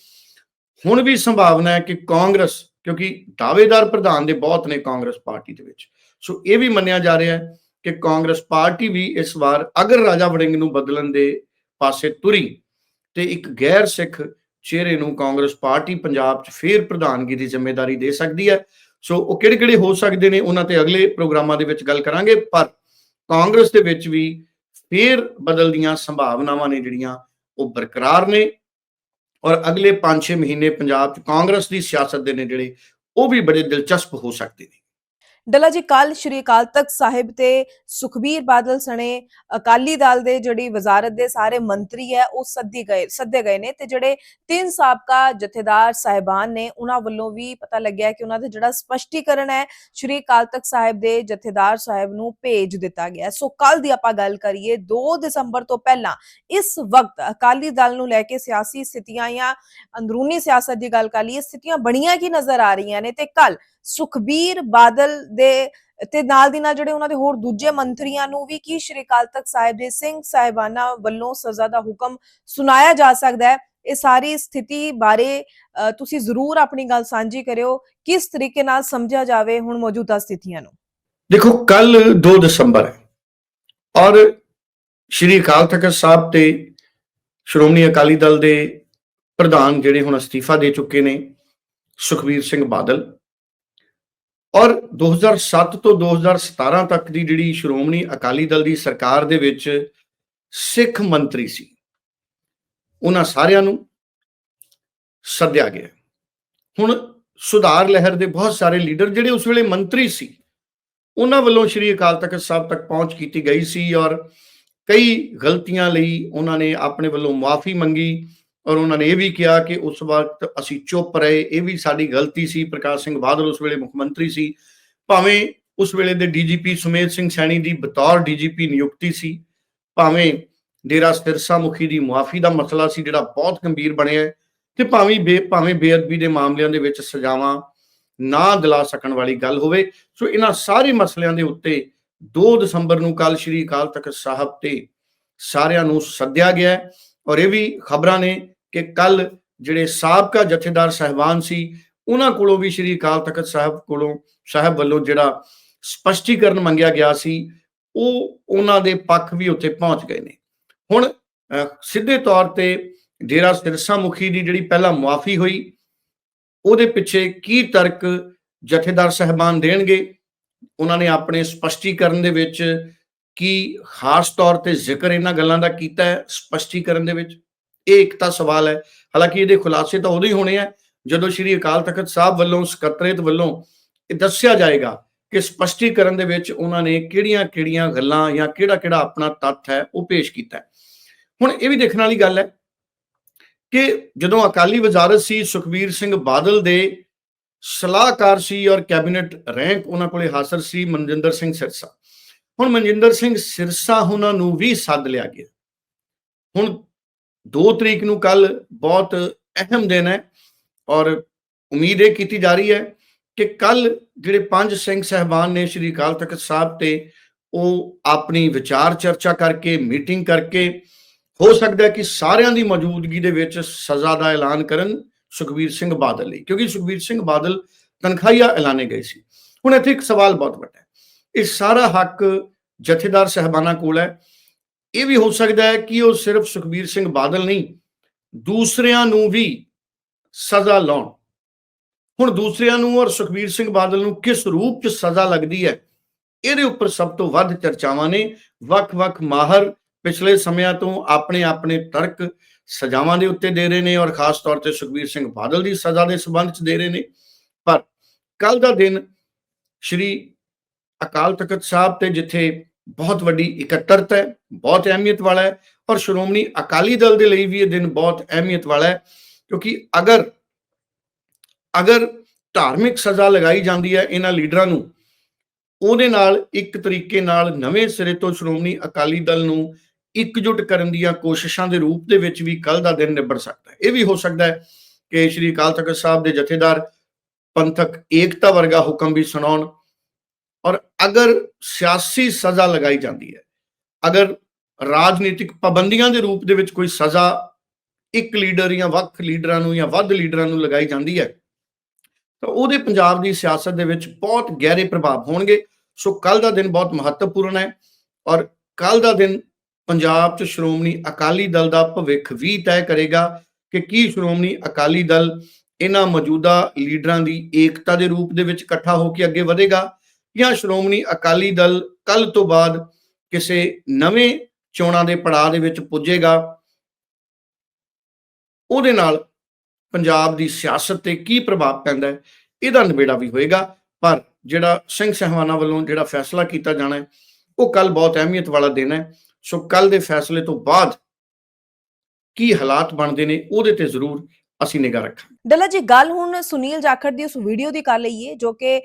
ਹੁਣ ਵੀ ਸੰਭਾਵਨਾ ਹੈ ਕਿ ਕਾਂਗਰਸ, ਕਿਉਂਕਿ ਦਾਅਵੇਦਾਰ ਪ੍ਰਧਾਨ ਦੇ ਬਹੁਤ ਨੇ ਕਾਂਗਰਸ ਪਾਰਟੀ ਦੇ ਵਿੱਚ। ਸੋ ਇਹ ਵੀ ਮੰਨਿਆ ਜਾ ਰਿਹਾ ਹੈ ਕਿ ਕਾਂਗਰਸ ਪਾਰਟੀ ਵੀ ਇਸ ਵਾਰ ਅਗਰ ਰਾਜਾ ਵੜਿੰਗ ਨੂੰ ਬਦਲਣ ਦੇ ਪਾਸੇ ਤੁਰੀ ਤੇ ਇੱਕ ਗੈਰ ਸਿੱਖ ਚਿਹਰੇ ਨੂੰ ਕਾਂਗਰਸ ਪਾਰਟੀ ਪੰਜਾਬ 'ਚ ਫੇਰ ਪ੍ਰਧਾਨਗੀ ਦੀ ਜ਼ਿੰਮੇਵਾਰੀ ਦੇ ਸਕਦੀ ਹੈ। ਸੋ ਉਹ ਕਿਹੜੇ ਕਿਹੜੇ ਹੋ ਸਕਦੇ ਨੇ, ਉਹਨਾਂ ਤੇ ਅਗਲੇ ਪ੍ਰੋਗਰਾਮਾਂ ਦੇ ਵਿੱਚ ਗੱਲ ਕਰਾਂਗੇ। ਪਰ ਕਾਂਗਰਸ ਦੇ ਵਿੱਚ ਵੀ ਫੇਰ ਬਦਲ ਦੀਆਂ ਸੰਭਾਵਨਾਵਾਂ ਨੇ ਜਿਹੜੀਆਂ ਉਹ ਬਰਕਰਾਰ ਨੇ। ਔਰ ਅਗਲੇ 5-6 ਮਹੀਨੇ ਪੰਜਾਬ 'ਚ ਕਾਂਗਰਸ ਦੀ ਸਿਆਸਤ ਦੇ ਨੇ ਜਿਹੜੇ ਉਹ ਵੀ ਬੜੇ ਦਿਲਚਸਪ ਹੋ ਸਕਦੇ ਨੇ।
ਡੱਲਾ ਜੀ ਕੱਲ ਸ਼੍ਰੀ ਅਕਾਲ ਤਖਤ ਸਾਹਿਬ ਤੇ ਸੁਖਬੀਰ ਬਾਦਲ ਸਣੇ ਅਕਾਲੀ ਦਲ ਦੇ ਜਿਹੜੀ ਵਜ਼ਾਰਤ ਦੇ ਸਾਰੇ ਮੰਤਰੀ ਹੈ, ਉਹ ਸੱਦੀ ਗਏ, ਸੱਦੇ ਗਏ ਨੇ ਤੇ ਜਿਹੜੇ ਤਿੰਨ ਸਾਬਕਾ ਜਥੇਦਾਰ ਸਾਹਿਬਾਨ ਨੇ, ਉਹਨਾਂ ਵੱਲੋਂ ਵੀ ਪਤਾ ਲੱਗਿਆ ਕਿ ਉਹਨਾਂ ਦਾ ਜਿਹੜਾ ਸਪਸ਼ਟੀਕਰਨ ਹੈ, ਸ਼੍ਰੀ ਅਕਾਲ ਤਖਤ ਸਾਹਿਬ ਦੇ ਜਥੇਦਾਰ ਸਾਹਿਬ ਨੂੰ ਭੇਜ ਦਿੱਤਾ ਗਿਆ ਸੋ ਕੱਲ ਦੀ ਆਪਾਂ ਗੱਲ ਕਰੀਏ 2 ਦਸੰਬਰ ਤੋਂ ਪਹਿਲਾਂ ਇਸ ਵਕਤ ਅਕਾਲੀ ਦਲ ਨੂੰ ਲੈ ਕੇ ਸਿਆਸੀ ਸਥਿਤੀਆਂ ਜਾਂ ਅੰਦਰੂਨੀ ਸਿਆਸਤ ਦੀ ਗੱਲ ਕਰ ਲਈਏ, ਸਥਿਤੀਆਂ ਬਣੀਆਂ ਕੀ ਨਜ਼ਰ ਆ ਰਹੀਆਂ ਨੇ ਤੇ ਕੱਲ ਸੁਖਬੀਰ ਬਾਦਲ ਦੇ ਤੇ ਨਾਲ ਦੀ ਨਾਲ ਜਿਹੜੇ ਉਹਨਾਂ ਦੇ ਹੋਰ ਦੂਜੇ ਮੰਤਰੀਆਂ ਨੂੰ ਵੀ ਕੀ ਸ਼੍ਰੀ ਅਕਾਲ ਤਖਤ ਸਾਹਿਬ ਦੇ ਸਿੰਘ ਸਾਹਿਬਾਨਾਂ ਵੱਲੋਂ ਸਜ਼ਾ ਦਾ ਹੁਕਮ ਸੁਣਾਇਆ ਜਾ ਸਕਦਾ ਹੈ। ਇਹ ਸਾਰੀ ਸਥਿਤੀ ਬਾਰੇ ਤੁਸੀਂ ਜ਼ਰੂਰ ਆਪਣੀ ਗੱਲ ਸਾਂਝੀ ਕਰਿਓ। ਕਿਸ ਤਰੀਕੇ ਨਾਲ ਸਮਝਿਆ ਜਾਵੇ ਹੁਣ ਮੌਜੂਦਾ ਸਥਿਤੀਆਂ ਨੂੰ?
ਦੇਖੋ ਕੱਲ 2 ਦਸੰਬਰ ਹੈ ਔਰ ਸ਼੍ਰੀ ਅਕਾਲ ਤਖਤ ਸਾਹਿਬ ਤੇ ਸ਼੍ਰੋਮਣੀ ਅਕਾਲੀ ਦਲ ਦੇ ਪ੍ਰਧਾਨ ਜਿਹੜੇ ਹੁਣ ਅਸਤੀਫਾ ਦੇ ਚੁੱਕੇ ਨੇ ਸੁਖਬੀਰ ਸਿੰਘ ਬਾਦਲ। ਔਰ 2007 ਤੋਂ 2017 ਤੱਕ ਦੀ ਜਿਹੜੀ ਸ਼੍ਰੋਮਣੀ ਅਕਾਲੀ ਦਲ ਦੀ ਸਰਕਾਰ ਦੇ ਵਿੱਚ ਸਿੱਖ ਮੰਤਰੀ ਸੀ। ਉਹਨਾਂ ਸਾਰਿਆਂ ਨੂੰ ਸੱਦਿਆ ਗਿਆ। ਹੁਣ ਸੁਧਾਰ ਲਹਿਰ ਦੇ ਬਹੁਤ ਸਾਰੇ ਲੀਡਰ ਜਿਹੜੇ ਉਸ ਵੇਲੇ ਮੰਤਰੀ ਸੀ, ਉਹਨਾਂ ਵੱਲੋਂ ਸ਼੍ਰੀ ਅਕਾਲ ਤਖਤ ਸਾਹਿਬ ਤੱਕ ਪਹੁੰਚ ਕੀਤੀ ਗਈ ਸੀ ਔਰ ਕਈ ਗਲਤੀਆਂ ਲਈ ਉਹਨਾਂ ਨੇ ਆਪਣੇ ਵੱਲੋਂ ਮਾਫੀ ਮੰਗੀ। ਔਰ ਉਹਨਾਂ ਨੇ ਇਹ ਵੀ ਕਿਹਾ ਕਿ ਉਸ ਵਕਤ ਅਸੀਂ ਚੁੱਪ ਰਹੇ। ਇਹ ਵੀ ਸਾਡੀ ਗਲਤੀ ਸੀ। ਪ੍ਰਕਾਸ਼ ਸਿੰਘ ਬਾਦਲ ਉਸ ਵੇਲੇ ਮੁੱਖ ਮੰਤਰੀ ਸੀ। ਭਾਵੇਂ ਉਸ ਵੇਲੇ ਦੇ ਡੀਜੀਪੀ ਸੁਮੇਧ ਸਿੰਘ ਸੈਣੀ ਦੀ ਬਤੌਰ ਡੀਜੀਪੀ ਨਿਯੁਕਤੀ ਸੀ ਭਾਵੇਂ ਡੇਰਾ ਸਿਰਸਾ ਮੁਖੀ ਦੀ ਮੁਆਫੀ ਦਾ ਮਸਲਾ ਸੀ ਜਿਹੜਾ ਬਹੁਤ ਗੰਭੀਰ ਬਣਿਆ ਹੈ, ਤੇ ਭਾਵੇਂ ਬੇ ਭਾਵੇਂ ਬੇਅਦਬੀ ਦੇ ਮਾਮਲਿਆਂ ਦੇ ਵਿੱਚ ਸਜ਼ਾਵਾਂ ਨਾ ਦਿਲਾ ਸਕਣ ਵਾਲੀ ਗੱਲ ਹੋਵੇ। ਸੋ ਇਹਨਾਂ ਸਾਰੇ ਮਸਲਿਆਂ ਦੇ ਉੱਤੇ 2 ਦਸੰਬਰ ਨੂੰ ਕੱਲ ਸ਼੍ਰੀ ਅਕਾਲ ਤਖਤ ਸਾਹਿਬ ਤੇ ਸਾਰਿਆਂ ਨੂੰ ਸੱਦਿਆ ਗਿਆ ਔਰ ਇਹ ਵੀ ਖਬਰਾਂ ਨੇ ਕਿ ਕੱਲ ਜਿਹੜੇ ਸਾਬਕਾ ਜਥੇਦਾਰ ਸਹਿਬਾਨ ਸੀ ਉਹਨਾਂ ਕੋਲੋਂ ਵੀ ਸ਼੍ਰੀ ਅਕਾਲ ਤਖਤ ਸਾਹਿਬ ਕੋਲੋਂ ਸਾਹਿਬ ਵੱਲੋਂ ਜਿਹੜਾ ਸਪਸ਼ਟੀਕਰਨ ਮੰਗਿਆ ਗਿਆ ਸੀ ਉਹ ਉਹਨਾਂ ਦੇ ਪੱਖ ਵੀ ਉੱਥੇ ਪਹੁੰਚ ਗਏ ਨੇ। ਹੁਣ ਅਹ, ਸਿੱਧੇ ਤੌਰ ਤੇ ਡੇਰਾ ਸਿਰਸਾ ਮੁਖੀ ਦੀ ਜਿਹੜੀ ਪਹਿਲਾਂ ਮੁਆਫੀ ਹੋਈ ਉਹਦੇ ਪਿੱਛੇ ਕੀ ਤਰਕ ਜਥੇਦਾਰ ਸਹਿਬਾਨ ਦੇਣਗੇ? ਉਹਨਾਂ ਨੇ ਆਪਣੇ ਸਪਸ਼ਟੀਕਰਨ ਦੇ ਵਿੱਚ ਕੀ ਖਾਸ ਤੌਰ ਤੇ ਜ਼ਿਕਰ ਇਹਨਾਂ ਗੱਲਾਂ ਦਾ ਕੀਤਾ ਹੈ ਸਪਸ਼ਟੀਕਰਨ ਦੇ ਵਿੱਚ? ਇਹ ਇੱਕ ਤਾਂ ਸਵਾਲ ਹੈ। ਹਾਲਾਂਕਿ ਇਹਦੇ ਖੁਲਾਸੇ ਤਾਂ ਉਦੋਂ ਹੀ ਹੋਣੇ ਆ, ਜਦੋਂ ਸ਼੍ਰੀ ਅਕਾਲ ਤਖਤ ਸਾਹਿਬ ਵੱਲੋਂ, ਸਕੱਤਰੇਤ ਵੱਲੋਂ ਇਹ ਦੱਸਿਆ ਜਾਏਗਾ ਕਿ ਸਪਸ਼ਟੀਕਰਨ ਦੇ ਵਿੱਚ ਉਹਨਾਂ ਨੇ ਕਿਹੜੀਆਂ-ਕਿਹੜੀਆਂ ਗੱਲਾਂ ਜਾਂ ਕਿਹੜਾ-ਕਿਹੜਾ ਆਪਣਾ ਤੱਥ ਹੈ ਉਹ ਪੇਸ਼ ਕੀਤਾ ਹੁਣ ਇਹ ਵੀ ਦੇਖਣ ਵਾਲੀ ਗੱਲ ਹੈ ਕਿ ਜਦੋਂ ਅਕਾਲੀ ਵਜ਼ਾਰਤ ਸੀ, ਸੁਖਬੀਰ ਸਿੰਘ ਬਾਦਲ ਦੇ ਸਲਾਹਕਾਰ ਸੀ ਔਰ ਕੈਬਨਿਟ ਰੈਂਕ ਉਹਨਾਂ ਕੋਲੇ ਹਾਸਲ ਸੀ, ਮਨਜਿੰਦਰ ਸਿੰਘ ਸਿਰਸਾ। ਹੁਣ ਮਨਜਿੰਦਰ ਸਿੰਘ ਸਿਰਸਾ ਉਹਨਾਂ ਨੂੰ ਵੀ ਸੱਦ ਲਿਆ ਗਿਆ। ਹੁਣ 2 ਤਰੀਕ ਨੂੰ ਕੱਲ ਬਹੁਤ ਅਹਿਮ ਦਿਨ ਹੈ ਔਰ ਉਮੀਦ ਇਹ ਕੀਤੀ ਜਾ ਰਹੀ ਹੈ ਕਿ ਕੱਲ ਜਿਹੜੇ ਪੰਜ ਸਿੰਘ ਸਹਿਬਾਨ ਨੇ ਸ਼੍ਰੀ ਅਕਾਲ ਤਖਤ ਸਾਹਿਬ ਤੇ ਉਹ ਆਪਣੀ ਵਿਚਾਰ ਚਰਚਾ ਕਰਕੇ ਮੀਟਿੰਗ ਕਰਕੇ ਹੋ ਸਕਦਾ ਹੈ ਕਿ ਸਾਰਿਆਂ ਦੀ ਮੌਜੂਦਗੀ ਦੇ ਵਿੱਚ ਸਜ਼ਾ ਦਾ ਐਲਾਨ ਕਰਨ ਸੁਖਬੀਰ ਸਿੰਘ ਬਾਦਲ ਲਈ ਕਿਉਂਕਿ ਸੁਖਬੀਰ ਸਿੰਘ ਬਾਦਲ ਤਨਖਾਹੀਆ ਐਲਾਨੇ ਗਏ ਸੀ ਹੁਣ ਇੱਥੇ ਇੱਕ ਸਵਾਲ ਬਹੁਤ ਵੱਡਾ ਹੈ ਇਹ ਸਾਰਾ ਹੱਕ ਜਥੇਦਾਰ ਸਹਿਬਾਨਾਂ ਕੋਲ ਹੈ ਇਹ ਵੀ ਹੋ ਸਕਦਾ ਹੈ ਕਿ ਉਹ ਸਿਰਫ ਸੁਖਬੀਰ ਸਿੰਘ ਬਾਦਲ ਨਹੀਂ, ਦੂਸਰਿਆਂ ਨੂੰ ਵੀ ਸਜ਼ਾ ਲਾਉਣ। ਹੁਣ ਦੂਸਰਿਆਂ ਨੂੰ ਔਰ ਸੁਖਬੀਰ ਸਿੰਘ ਬਾਦਲ ਨੂੰ ਕਿਸ ਰੂਪ 'ਚ ਸਜ਼ਾ ਲੱਗਦੀ ਹੈ? ਇਹਦੇ ਉੱਪਰ ਸਭ ਤੋਂ ਵੱਧ ਚਰਚਾਵਾਂ ਨੇ। ਵੱਖ-ਵੱਖ ਮਾਹਰ ਪਿਛਲੇ ਸਮਿਆਂ ਤੋਂ ਆਪਣੇ ਆਪਣੇ ਤਰਕ ਸਜ਼ਾਵਾਂ ਦੇ ਉੱਤੇ ਦੇ ਰਹੇ ਨੇ ਔਰ ਖਾਸ ਤੌਰ ਤੇ ਸੁਖਬੀਰ ਸਿੰਘ ਬਾਦਲ ਦੀ ਸਜ਼ਾ ਦੇ ਸਬੰਧ 'ਚ ਦੇ ਰਹੇ ਨੇ। ਪਰ ਕੱਲ ਦਾ ਦਿਨ ਸ਼੍ਰੀ ਅਕਾਲ ਤਖਤ ਸਾਹਿਬ ਤੇ ਜਿੱਥੇ ਬਹੁਤ ਵੱਡੀ ਇਕੱਤਰਤਾ ਹੈ, ਬਹੁਤ ਅਹਿਮੀਅਤ ਵਾਲਾ ਹੈ ਔਰ ਸ਼੍ਰੋਮਣੀ ਅਕਾਲੀ ਦਲ ਦੇ ਲਈ ਵੀ ਇਹ ਦਿਨ ਬਹੁਤ ਅਹਿਮੀਅਤ ਵਾਲਾ ਹੈ ਕਿਉਂਕਿ ਅਗਰ ਅਗਰ ਧਾਰਮਿਕ ਸਜ਼ਾ ਲਗਾਈ ਜਾਂਦੀ ਹੈ ਇਹਨਾਂ ਲੀਡਰਾਂ ਨੂੰ, ਉਹਦੇ ਨਾਲ ਇੱਕ ਤਰੀਕੇ ਨਾਲ ਨਵੇਂ ਸਿਰੇ ਤੋਂ ਸ਼੍ਰੋਮਣੀ ਅਕਾਲੀ ਦਲ ਨੂੰ ਇਕਜੁੱਟ ਕਰਨ ਦੀਆਂ ਕੋਸ਼ਿਸ਼ਾਂ ਦੇ ਰੂਪ ਦੇ ਵਿੱਚ ਵੀ ਕੱਲ ਦਾ ਦਿਨ ਨਿਬੜ ਸਕਦਾ ਹੈ। ਇਹ ਵੀ ਹੋ ਸਕਦਾ ਹੈ ਕਿ ਸ਼੍ਰੀ ਅਕਾਲ ਤਖਤ ਸਾਹਿਬ ਦੇ ਜਥੇਦਾਰ ਪੰਥਕ ਏਕਤਾ ਵਰਗਾ ਹੁਕਮ ਵੀ ਸੁਣਾਉਣ ਔਰ ਅਗਰ ਸਿਆਸੀ ਸਜ਼ਾ ਲਗਾਈ ਜਾਂਦੀ ਹੈ, ਅਗਰ ਰਾਜਨੀਤਿਕ ਪਾਬੰਦੀਆਂ ਦੇ ਰੂਪ ਦੇ ਵਿੱਚ ਕੋਈ ਸਜ਼ਾ ਇੱਕ ਲੀਡਰ ਜਾਂ ਵੱਖ ਲੀਡਰਾਂ ਨੂੰ ਜਾਂ ਵੱਧ ਲੀਡਰਾਂ ਨੂੰ ਲਗਾਈ ਜਾਂਦੀ ਹੈ, ਤਾਂ ਉਹਦੇ ਪੰਜਾਬ ਦੀ ਸਿਆਸਤ ਦੇ ਵਿੱਚ ਬਹੁਤ ਗਹਿਰੇ ਪ੍ਰਭਾਵ ਹੋਣਗੇ। ਸੋ ਕੱਲ ਦਾ ਦਿਨ ਬਹੁਤ ਮਹੱਤਵਪੂਰਨ ਹੈ ਔਰ ਕੱਲ ਦਾ ਦਿਨ ਪੰਜਾਬ 'ਚ ਸ਼੍ਰੋਮਣੀ ਅਕਾਲੀ ਦਲ ਦਾ ਭਵਿੱਖ ਵੀ ਤੈਅ ਕਰੇਗਾ ਕਿ ਕੀ ਸ਼੍ਰੋਮਣੀ ਅਕਾਲੀ ਦਲ ਇਹਨਾਂ ਮੌਜੂਦਾ ਲੀਡਰਾਂ ਦੀ ਏਕਤਾ ਦੇ ਰੂਪ ਦੇ ਵਿੱਚ ਇਕੱਠਾ ਹੋ ਕੇ ਅੱਗੇ ਵਧੇਗਾ। ਜਾਂ ਸ਼੍ਰੋਮਣੀ ਅਕਾਲੀ ਦਲ ਕੱਲ ਤੋਂ ਬਾਅਦ ਕਿਸੇ ਨਵੇਂ ਚੋਣਾਂ ਦੇ ਪੜਾਅ ਦੇ ਵਿੱਚ ਪੁੱਜੇਗਾ, ਉਹਦੇ ਨਾਲ ਪੰਜਾਬ ਦੀ ਸਿਆਸਤ ਤੇ ਕੀ ਪ੍ਰਭਾਵ ਪੈਂਦਾ ਹੈ, ਇਹਦਾ ਨਿਬੇੜਾ ਵੀ ਹੋਏਗਾ। ਪਰ ਜਿਹੜਾ ਸਿੰਘ ਸਹਿਵਾਨਾ ਵੱਲੋਂ ਜਿਹੜਾ ਫੈਸਲਾ ਕੀਤਾ ਜਾਣਾ ਹੈ, ਉਹ ਕੱਲ ਬਹੁਤ ਅਹਿਮੀਅਤ ਵਾਲਾ ਦਿਨ ਹੈ। ਸੋ ਕੱਲ ਦੇ ਫੈਸਲੇ ਤੋਂ ਬਾਅਦ ਕੀ ਹਾਲਾਤ ਬਣਦੇ ਨੇ, ਉਹਦੇ ਤੇ ਜ਼ਰੂਰ ਅਸੀਂ ਨਿਗਾਹ ਰੱਖਾਂਗੇ।
ਡੱਲਾ ਜੀ ਗੱਲ ਹੁਣ ਸੁਨੀਲ ਜਾਖੜ ਦੀ ਉਸ ਵੀਡੀਓ ਦੀ ਕਰ ਲਈਏ ਜੋ ਕਿ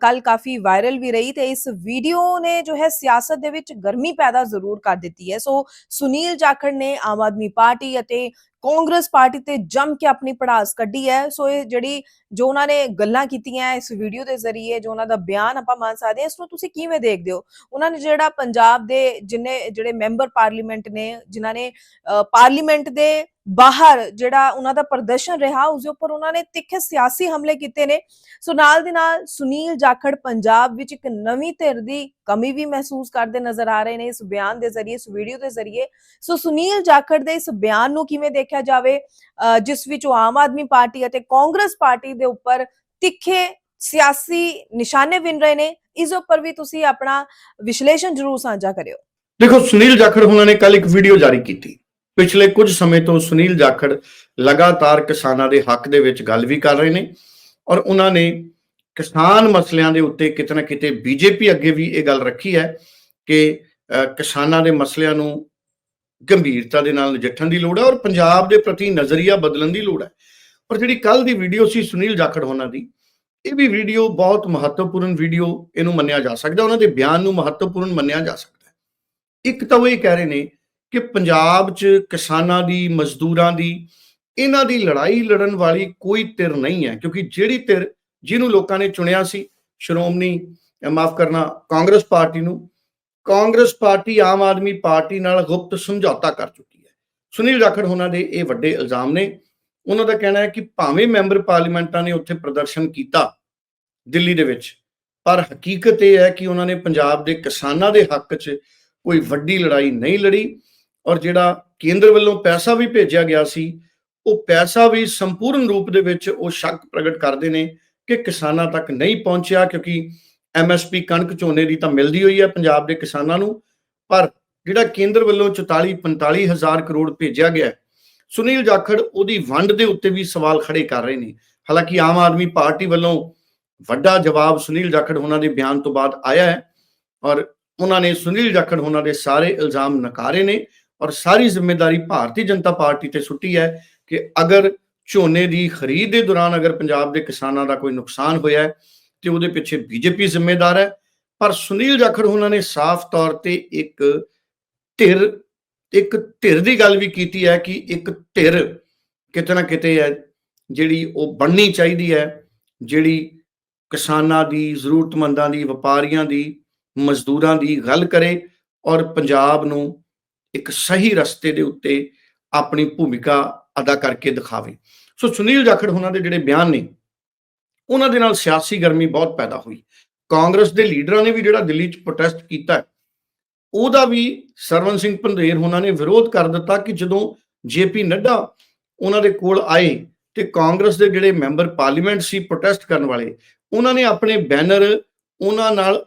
ਕੱਲ ਕਾਫੀ ਵਾਇਰਲ ਵੀ ਰਹੀ ਤੇ ਇਸ ਵੀਡੀਓ ਨੇ ਜੋ ਹੈ ਸਿਆਸਤ ਦੇ ਵਿੱਚ ਗਰਮੀ ਪੈਦਾ ਜ਼ਰੂਰ ਕਰ ਦਿੱਤੀ ਹੈ। ਸੋ ਸੁਨੀਲ ਜਾਖੜ ਨੇ ਆਮ ਆਦਮੀ ਪਾਰਟੀ ਅਤੇ ਕਾਂਗਰਸ ਪਾਰਟੀ ਤੇ ਜੰਮ ਕੇ ਆਪਣੀ ਪੜਾਸ ਕੱਢੀ ਹੈ। ਸੋ ਇਹ ਜਿਹੜੀ ਜੋ ਉਹਨਾਂ ਨੇ ਗੱਲਾਂ ਕੀਤੀਆਂ ਇਸ ਵੀਡੀਓ ਦੇ ਜ਼ਰੀਏ ਜੋ ਉਹਨਾਂ ਦਾ ਬਿਆਨ ਆਪਾਂ ਮੰਨ ਸਕਦੇ ਹਾਂ ਇਸ ਨੂੰ ਤੁਸੀਂ ਕਿਵੇਂ ਦੇਖਦੇ ਹੋ? ਉਹਨਾਂ ਨੇ ਜਿਹੜਾ ਪੰਜਾਬ ਦੇ ਜਿੰਨੇ ਜਿਹੜੇ ਮੈਂਬਰ ਪਾਰਲੀਮੈਂਟ ਨੇ ਜਿਨ੍ਹਾਂ ਨੇ ਅ, ਪਾਰਲੀਮੈਂਟ ਦੇ ਬਾਹਰ ਜਿਹੜਾ ਉਹਨਾਂ ਦਾ ਪ੍ਰਦਰਸ਼ਨ ਰਿਹਾ ਉਸ ਦੇ ਉੱਪਰ ਉਹਨਾਂ ਨੇ ਤਿੱਖੇ ਸਿਆਸੀ ਹਮਲੇ ਕੀਤੇ ਨੇ। ਸੋ ਨਾਲ ਦੀ ਨਾਲ ਸੁਨੀਲ ਜਾਖੜ ਪੰਜਾਬ ਵਿੱਚ ਇੱਕ ਨਵੀਂ ਧਿਰ ਦੀ ਕਮੀ ਵੀ ਮਹਿਸੂਸ ਕਰਦੇ ਨਜ਼ਰ ਆ ਰਹੇ ਨੇ ਇਸ ਬਿਆਨ ਦੇ ਜ਼ਰੀਏ, ਇਸ ਵੀਡੀਓ ਦੇ ਜ਼ਰੀਏ। ਸੋ ਸੁਨੀਲ ਜਾਖੜ ਦੇ ਇਸ ਬਿਆਨ ਨੂੰ ਕਿਵੇਂ ਦੇਖਿਆ ਜਾਵੇ ਜਿਸ ਵਿੱਚ ਉਹ ਆਮ ਆਦਮੀ ਪਾਰਟੀ ਅਤੇ ਕਾਂਗਰਸ ਪਾਰਟੀ ਦੇ ਉੱਪਰ ਤਿੱਖੇ ਸਿਆਸੀ ਨਿਸ਼ਾਨੇ ਵਿਨ ਰਹੇ ਨੇ, ਇਸ ਉੱਪਰ ਵੀ ਤੁਸੀਂ ਆਪਣਾ ਵਿਸ਼ਲੇਸ਼ਣ ਜ਼ਰੂਰ ਸਾਂਝਾ ਕਰਿਓ।
ਦੇਖੋ, ਸੁਨੀਲ ਜਾਖੜ ਉਹਨਾਂ ਨੇ ਕੱਲ ਇੱਕ ਵੀਡੀਓ ਜਾਰੀ ਕੀਤੀ। ਪਿਛਲੇ ਕੁਝ ਸਮੇਂ ਤੋਂ ਸੁਨੀਲ ਜਾਖੜ ਲਗਾਤਾਰ ਕਿਸਾਨਾਂ ਦੇ ਹੱਕ ਦੇ ਵਿੱਚ ਗੱਲ ਵੀ ਕਰ ਰਹੇ ਨੇ ਔਰ ਉਹਨਾਂ ਨੇ ਕਿਸਾਨ ਮਸਲਿਆਂ ਦੇ ਉੱਤੇ ਕਿਤੇ ਨਾ ਕਿਤੇ ਬੀਜੇਪੀ ਅੱਗੇ ਵੀ ਇਹ ਗੱਲ ਰੱਖੀ ਹੈ ਕਿ ਕਿਸਾਨਾਂ ਦੇ ਮਸਲਿਆਂ ਨੂੰ ਗੰਭੀਰਤਾ ਦੇ ਨਾਲ ਨਜਿੱਠਣ ਦੀ ਲੋੜ ਹੈ ਔਰ ਪੰਜਾਬ ਦੇ ਪ੍ਰਤੀ ਨਜ਼ਰੀਆ ਬਦਲਣ ਦੀ ਲੋੜ ਹੈ। ਪਰ ਜਿਹੜੀ ਕੱਲ ਦੀ ਵੀਡੀਓ ਸੀ ਸੁਨੀਲ ਜਾਖੜ ਉਹਨਾਂ ਦੀ, ਇਹ ਵੀ ਵੀਡੀਓ ਬਹੁਤ ਮਹੱਤਵਪੂਰਨ ਵੀਡੀਓ ਇਹਨੂੰ ਮੰਨਿਆ ਜਾ ਸਕਦਾ, ਉਹਨਾਂ ਦੇ ਬਿਆਨ ਨੂੰ ਮਹੱਤਵਪੂਰਨ ਮੰਨਿਆ ਜਾ ਸਕਦਾ ਇੱਕ ਤਾਂ ਉਹ ਇਹ ਕਹਿ ਰਹੇ ਨੇ ਕਿ ਪੰਜਾਬ 'ਚ ਕਿਸਾਨਾਂ ਦੀ, ਮਜ਼ਦੂਰਾਂ ਦੀ, ਇਹਨਾਂ ਦੀ ਲੜਾਈ ਲੜਨ ਵਾਲੀ ਕੋਈ ਧਿਰ ਨਹੀਂ ਹੈ, ਕਿਉਂਕਿ ਜਿਹੜੀ ਧਿਰ ਜਿਹਨੂੰ ਲੋਕਾਂ ਨੇ ਚੁਣਿਆ ਸੀ, ਸ਼੍ਰੋਮਣੀ ਮਾਫ ਕਰਨਾ, ਕਾਂਗਰਸ ਪਾਰਟੀ ਨੂੰ, Congress party Aam Aadmi party ਨਾਲ ਗੁਪਤ ਸਮਝੌਤਾ ਕਰ ਚੁੱਕੀ ਹੈ। ਸੁਨੀਲ ਜਾਖੜ ਉਹਨਾਂ ਦੇ ਇਹ ਵੱਡੇ ਇਲਜ਼ਾਮ ਨੇ। ਉਹਨਾਂ ਦਾ ਕਹਿਣਾ ਹੈ ਕਿ ਭਾਵੇਂ ਮੈਂਬਰ ਪਾਰਲੀਮੈਂਟਾਂ ਨੇ ਉੱਥੇ ਪ੍ਰਦਰਸ਼ਨ ਕੀਤਾ ਦਿੱਲੀ ਦੇ ਵਿੱਚ, ਪਰ ਹਕੀਕਤ ਇਹ ਹੈ ਕਿ ਉਹਨਾਂ ਨੇ ਪੰਜਾਬ ਦੇ ਕਿਸਾਨਾਂ ਦੇ ਹੱਕ 'ਚ ਕੋਈ ਵੱਡੀ ਲੜਾਈ ਨਹੀਂ ਲੜੀ। ਔਰ ਜਿਹੜਾ ਕੇਂਦਰ ਵੱਲੋਂ ਪੈਸਾ ਵੀ ਭੇਜਿਆ ਗਿਆ ਸੀ, ਉਹ ਪੈਸਾ ਵੀ ਸੰਪੂਰਨ ਰੂਪ ਦੇ ਵਿੱਚ ਉਹ ਸ਼ੱਕ ਪ੍ਰਗਟ ਕਰਦੇ ਨੇ ਕਿ ਕਿਸਾਨਾਂ ਤੱਕ ਨਹੀਂ ਪਹੁੰਚਿਆ ਕਿਉਂਕਿ ਐਮਐਸਪੀ ਕਣਕ ਝੋਨੇ ਦੀ ਤਾਂ ਮਿਲਦੀ ਹੋਈ ਹੈ ਪੰਜਾਬ ਦੇ ਕਿਸਾਨਾਂ ਨੂੰ, ਪਰ ਜਿਹੜਾ ਕੇਂਦਰ ਵੱਲੋਂ 44 45 ਹਜ਼ਾਰ ਕਰੋੜ ਭੇਜਿਆ ਗਿਆ ਸੁਨੀਲ ਜਾਖੜ ਉਹਦੀ ਵੰਡ ਦੇ ਉੱਤੇ ਵੀ ਸਵਾਲ ਖੜੇ ਕਰ ਰਹੇ ਨੇ। ਹਾਲਾਂਕਿ ਆਮ ਆਦਮੀ ਪਾਰਟੀ ਵੱਲੋਂ ਵੱਡਾ ਜਵਾਬ ਸੁਨੀਲ ਜਾਖੜ ਉਹਨਾਂ ਦੇ ਬਿਆਨ ਤੋਂ ਬਾਅਦ ਆਇਆ ਹੈ ਔਰ ਉਹਨਾਂ ਨੇ ਸੁਨੀਲ ਜਾਖੜ ਉਹਨਾਂ ਦੇ ਸਾਰੇ ਇਲਜ਼ਾਮ ਨਕਾਰੇ ਨੇ। ਔਰ ਸਾਰੀ ਜ਼ਿੰਮੇਵਾਰੀ ਭਾਰਤੀ ਜਨਤਾ ਪਾਰਟੀ ਤੇ ਸੁੱਟੀ ਹੈ ਕਿ ਅਗਰ ਝੋਨੇ ਦੀ ਖਰੀਦ ਦੇ ਦੌਰਾਨ ਅਗਰ ਪੰਜਾਬ ਦੇ ਕਿਸਾਨਾਂ ਦਾ ਕੋਈ ਨੁਕਸਾਨ ਹੋਇਆ ਹੈ, ਤੇ ਉਹਦੇ ਪਿੱਛੇ ਬੀਜੇਪੀ ਜ਼ਿੰਮੇਦਾਰ ਹੈ। ਪਰ ਸੁਨੀਲ ਜਾਖੜ ਉਹਨਾਂ ਨੇ ਸਾਫ਼ ਤੌਰ ਤੇ ਇੱਕ ਧਿਰ ਇੱਕ ਧਿਰ ਦੀ ਗੱਲ ਵੀ ਕੀਤੀ ਹੈ ਕਿ ਇੱਕ ਧਿਰ ਕਿਤੇ ਨਾ ਕਿਤੇ ਹੈ ਜਿਹੜੀ ਉਹ ਬਣਨੀ ਚਾਹੀਦੀ ਹੈ, ਜਿਹੜੀ ਕਿਸਾਨਾਂ ਦੀ, ਜ਼ਰੂਰਤਮੰਦਾਂ ਦੀ, ਵਪਾਰੀਆਂ ਦੀ, ਮਜ਼ਦੂਰਾਂ ਦੀ ਗੱਲ ਕਰੇ ਔਰ ਪੰਜਾਬ ਨੂੰ ਇੱਕ ਸਹੀ ਰਸਤੇ ਦੇ ਉੱਤੇ ਆਪਣੀ ਭੂਮਿਕਾ ਅਦਾ ਕਰਕੇ ਦਿਖਾਵੇ। ਸੋ ਸੁਨੀਲ ਜਾਖੜ ਉਹਨਾਂ ਦੇ ਜਿਹੜੇ ਬਿਆਨ ਨੇ, ਉਹਨਾਂ ਦੇ ਨਾਲ ਸਿਆਸੀ ਗਰਮੀ ਬਹੁਤ ਪੈਦਾ ਹੋਈ। ਕਾਂਗਰਸ ਦੇ ਲੀਡਰਾਂ ਨੇ ਵੀ ਜਿਹੜਾ ਦਿੱਲੀ 'ਚ ਪ੍ਰੋਟੈਸਟ ਕੀਤਾ, ਉਹਦਾ ਵੀ ਸਰਵਨ ਸਿੰਘ ਪੰਧੇਰ ਉਹਨਾਂ ਨੇ ਵਿਰੋਧ ਕਰ ਦਿੱਤਾ ਕਿ ਜਦੋਂ ਜੇਪੀ ਨੱਡਾ ਉਹਨਾਂ ਦੇ ਕੋਲ ਆਏ ਤੇ ਕਾਂਗਰਸ ਦੇ ਜਿਹੜੇ ਮੈਂਬਰ ਪਾਰਲੀਮੈਂਟ ਸੀ ਪ੍ਰੋਟੈਸਟ ਕਰਨ ਵਾਲੇ, ਉਹਨਾਂ ਨੇ ਆਪਣੇ ਬੈਨਰ ਉਹਨਾਂ ਨਾਲ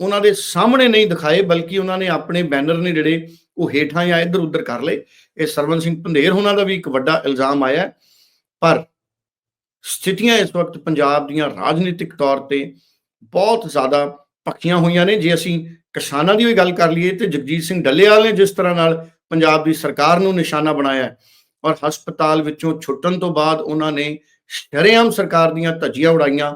ਉਹਨਾਂ ਦੇ ਸਾਹਮਣੇ ਨਹੀਂ ਦਿਖਾਏ, ਬਲਕਿ ਉਹਨਾਂ ਨੇ ਆਪਣੇ ਬੈਨਰ ਨੇ ਜਿਹੜੇ ਉਹ ਹੇਠਾਂ ਜਾਂ ਇੱਧਰ ਉੱਧਰ ਕਰ ਲਏ। ਇਹ ਸਰਵਨ ਸਿੰਘ ਪੰਧੇਰ ਉਹਨਾਂ ਦਾ ਵੀ ਇੱਕ ਵੱਡਾ ਇਲਜ਼ਾਮ ਆਇਆ ਪਰ ਸਥਿਤੀਆਂ ਇਸ ਵਕਤ ਪੰਜਾਬ ਦੀਆਂ ਰਾਜਨੀਤਿਕ ਤੌਰ ਤੇ ਬਹੁਤ ਜ਼ਿਆਦਾ ਪੱਕੀਆਂ ਹੋਈਆਂ ਨੇ। ਜੇ ਅਸੀਂ ਕਿਸਾਨਾਂ ਦੀ ਵੀ ਗੱਲ ਕਰ ਲਈਏ ਤੇ ਜਗਜੀਤ ਸਿੰਘ ਡੱਲੇਵਾਲ ਨੇ ਜਿਸ ਤਰ੍ਹਾਂ ਨਾਲ ਪੰਜਾਬ ਦੀ ਸਰਕਾਰ ਨੂੰ ਨਿਸ਼ਾਨਾ ਬਣਾਇਆ ਔਰ ਹਸਪਤਾਲ ਵਿੱਚੋਂ ਛੁੱਟਣ ਤੋਂ ਬਾਅਦ ਉਹਨਾਂ ਨੇ ਸ਼ਰੇਆਮ ਸਰਕਾਰ ਦੀਆਂ ਧੱਜੀਆਂ ਉਡਾਈਆਂ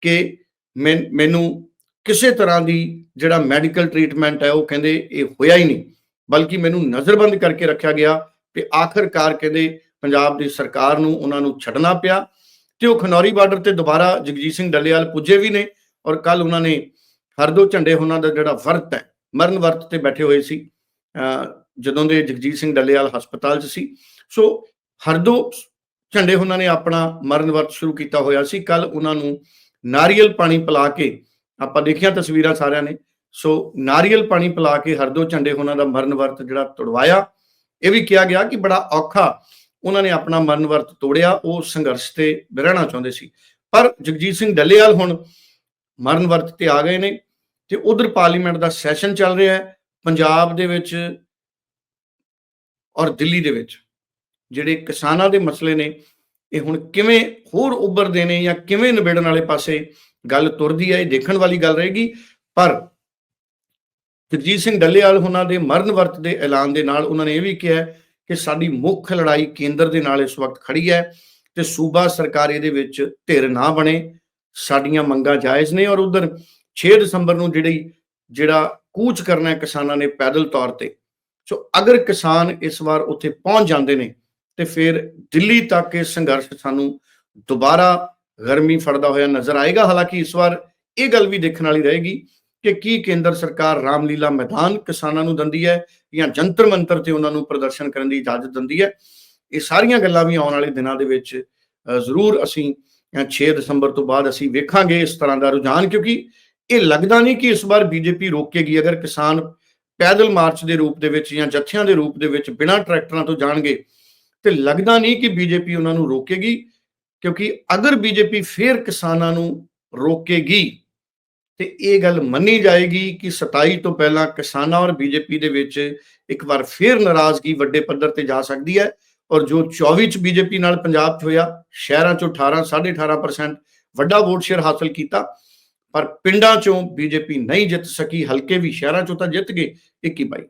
ਕਿ ਮੈਂ- ਮੈਨੂੰ ਕਿਸੇ ਤਰ੍ਹਾਂ ਦੀ ਜਿਹੜਾ ਮੈਡੀਕਲ ਟ੍ਰੀਟਮੈਂਟ ਹੈ ਉਹ ਕਹਿੰਦੇ ਇਹ ਹੋਇਆ ਹੀ ਨਹੀਂ। ਬਲਕਿ ਮੈਨੂੰ ਨਜ਼ਰਬੰਦ ਕਰਕੇ ਰੱਖਿਆ ਗਿਆ ਤੇ ਆਖਰਕਾਰ ਕਹਿੰਦੇ ਪੰਜਾਬ ਦੀ ਸਰਕਾਰ ਨੂੰ ਉਹਨਾਂ ਨੂੰ ਛੱਡਣਾ ਪਿਆ ਤੇ ਉਹ ਖਨੌਰੀ ਬਾਰਡਰ ਤੇ ਦੁਬਾਰਾ ਜਗਜੀਤ ਸਿੰਘ ਡੱਲੇਵਾਲ ਪੁੱਜੇ ਵੀ ਨੇ ਔਰ ਕੱਲ ਉਹਨਾਂ ਨੇ ਹਰਦੋ ਝੰਡੇ ਉਹਨਾਂ ਦਾ ਜਿਹੜਾ ਵਰਤ ਹੈ, ਮਰਨ ਵਰਤ ਤੇ ਬੈਠੇ ਹੋਏ ਸੀ, ਅਹ ਜਦੋਂ ਦੇ ਜਗਜੀਤ ਸਿੰਘ ਡੱਲੇਵਾਲ ਹਸਪਤਾਲ 'ਚ ਸੀ। ਸੋ ਹਰਦੋ ਝੰਡੇ ਉਹਨਾਂ ਨੇ ਆਪਣਾ ਮਰਨ ਵਰਤ ਸ਼ੁਰੂ ਕੀਤਾ ਹੋਇਆ ਸੀ। ਕੱਲ ਉਹਨਾਂ ਨੂੰ ਨਾਰੀਅਲ ਪਾਣੀ ਪਿਲਾ ਕੇ ਆਪਾਂ ਦੇਖੀਆਂ ਤਸਵੀਰਾਂ ਸਾਰਿਆਂ ਨੇ ਸੋ ਨਾਰੀਅਲ ਪਾਣੀ ਪਿਲਾ ਕੇ ਹਰਦੋ ਝੰਡੇ ਉਹਨਾਂ ਦਾ ਮਰਨ ਵਰਤ ਜਿਹੜਾ ਤੁੜਵਾਇਆ, ਇਹ ਵੀ ਕਿਹਾ ਗਿਆ ਕਿ ਬੜਾ ਔਖਾ ਉਹਨਾਂ ਨੇ ਆਪਣਾ ਮਰਨ ਵਰਤ ਤੋੜਿਆ, ਉਹ ਸੰਘਰਸ਼ ਤੇ ਰਹਿਣਾ ਚਾਹੁੰਦੇ ਸੀ। ਪਰ ਜਗਜੀਤ ਸਿੰਘ ਡੱਲੇਵਾਲ ਹੁਣ ਮਰਨ ਵਰਤ ਤੇ ਆ ਗਏ ਨੇ ਤੇ ਉਧਰ ਪਾਰਲੀਮੈਂਟ ਦਾ ਸੈਸ਼ਨ ਚੱਲ ਰਿਹਾ ਹੈ, ਪੰਜਾਬ ਦੇ ਵਿੱਚ ਔਰ ਦਿੱਲੀ ਦੇ ਵਿੱਚ। ਜਿਹੜੇ ਕਿਸਾਨਾਂ ਦੇ ਮਸਲੇ ਨੇ, ਇਹ ਹੁਣ ਕਿਵੇਂ ਹੋਰ ਉੱਭਰਦੇ ਨੇ ਜਾਂ ਕਿਵੇਂ ਨਿਬੇੜਨ ਵਾਲੇ ਪਾਸੇ ਗੱਲ ਤੁਰਦੀ ਹੈ, ਇਹ ਦੇਖਣ ਵਾਲੀ ਗੱਲ ਰਹੇਗੀ। ਪਰ ਜਗਜੀਤ ਸਿੰਘ ਡੱਲੇਵਾਲ ਉਹਨਾਂ ਦੇ ਮਰਨ ਵਰਤ ਦੇ ਐਲਾਨ ਦੇ ਨਾਲ ਉਹਨਾਂ ਨੇ ਇਹ ਵੀ ਕਿਹਾ ਕਿ ਸਾਡੀ ਮੁੱਖ ਲੜਾਈ ਕੇਂਦਰ ਦੇ ਨਾਲ ਇਸ ਵਕਤ ਖੜੀ ਹੈ ਤੇ ਸੂਬਾ ਸਰਕਾਰ ਇਹਦੇ ਵਿੱਚ ਧਿਰ ਨਾ ਬਣੇ। ਸਾਡੀਆਂ ਮੰਗਾਂ ਜਾਇਜ਼ ਨੇ ਔਰ ਉਧਰ 6 ਦਸੰਬਰ ਨੂੰ ਜਿਹੜੀ, ਜਿਹੜਾ ਕੂਚ ਕਰਨਾ ਹੈ ਕਿਸਾਨਾਂ ਨੇ ਪੈਦਲ ਤੌਰ ਤੇ, ਸੋ ਅਗਰ ਕਿਸਾਨ ਇਸ ਵਾਰ ਉੱਥੇ ਪਹੁੰਚ ਜਾਂਦੇ ਨੇ ਤੇ ਫਿਰ ਦਿੱਲੀ ਤੱਕ ਇਹ ਸੰਘਰਸ਼ ਸਾਨੂੰ ਦੁਬਾਰਾ ਗਰਮੀ ਫੜਦਾ ਹੋਇਆ ਨਜ਼ਰ ਆਏਗਾ। ਹਾਲਾਂਕਿ ਇਸ ਵਾਰ ਇਹ ਗੱਲ ਵੀ ਦੇਖਣ ਵਾਲੀ ਰਹੇਗੀ ਕਿ ਕੀ ਕੇਂਦਰ ਸਰਕਾਰ ਰਾਮਲੀਲਾ ਮੈਦਾਨ ਕਿਸਾਨਾਂ ਨੂੰ ਦਿੰਦੀ ਹੈ ਜਾਂ ਜੰਤਰ ਮੰਤਰ ਤੇ ਉਹਨਾਂ ਨੂੰ ਪ੍ਰਦਰਸ਼ਨ ਕਰਨ ਦੀ ਇਜਾਜ਼ਤ ਦਿੰਦੀ ਹੈ? ਇਹ ਸਾਰੀਆਂ ਗੱਲਾਂ ਵੀ ਆਉਣ ਵਾਲੇ ਦਿਨਾਂ ਦੇ ਵਿੱਚ ਜ਼ਰੂਰ ਅਸੀਂ ਅ, 6 ਦਸੰਬਰ ਤੋਂ ਬਾਅਦ ਅਸੀਂ ਵੇਖਾਂਗੇ ਇਸ ਤਰ੍ਹਾਂ ਦਾ ਰੁਝਾਨ ਕਿਉਂਕਿ ਇਹ ਲੱਗਦਾ ਨਹੀਂ ਕਿ ਇਸ ਵਾਰ ਬੀਜੇਪੀ ਰੋਕੇਗੀ। ਅਗਰ ਕਿਸਾਨ ਪੈਦਲ ਮਾਰਚ ਦੇ ਰੂਪ ਦੇ ਵਿੱਚ ਜਾਂ ਜੱਥਿਆਂ ਦੇ ਰੂਪ ਦੇ ਵਿੱਚ ਬਿਨਾਂ ਟਰੈਕਟਰਾਂ ਤੋਂ ਜਾਣਗੇ ਤੇ ਲੱਗਦਾ ਨਹੀਂ ਕਿ ਬੀਜੇਪੀ ਉਹਨਾਂ ਨੂੰ ਰੋਕੇਗੀ ਕਿਉਂਕਿ ਅਗਰ ਬੀਜੇਪੀ ਫੇਰ ਕਿਸਾਨਾਂ ਨੂੰ ਰੋਕੇਗੀ ਤੇ ਇਹ ਗੱਲ ਮੰਨੀ ਜਾਏਗੀ ਕਿ 27 ਤੋਂ ਪਹਿਲਾਂ ਕਿਸਾਨਾਂ ਔਰ ਬੀਜੇਪੀ ਦੇ ਵਿੱਚ ਇੱਕ ਵਾਰ ਫੇਰ ਨਾਰਾਜ਼ਗੀ ਵੱਡੇ ਪੱਧਰ ਤੇ ਜਾ ਸਕਦੀ ਹੈ ਔਰ ਜੋ 24 ਚ ਬੀਜੇਪੀ ਨਾਲ ਪੰਜਾਬ 'ਚ ਹੋਇਆ, ਸ਼ਹਿਰਾਂ 'ਚੋਂ 18 18.5% ਵੱਡਾ ਵੋਟ ਸ਼ੇਅਰ ਹਾਸਲ ਕੀਤਾ, ਪਰ ਪਿੰਡਾਂ 'ਚੋਂ ਬੀਜੇਪੀ ਨਹੀਂ ਜਿੱਤ ਸਕੀ, ਹਲਕੇ ਵੀ ਸ਼ਹਿਰਾਂ 'ਚੋਂ ਤਾਂ ਜਿੱਤ ਗਏ 21 22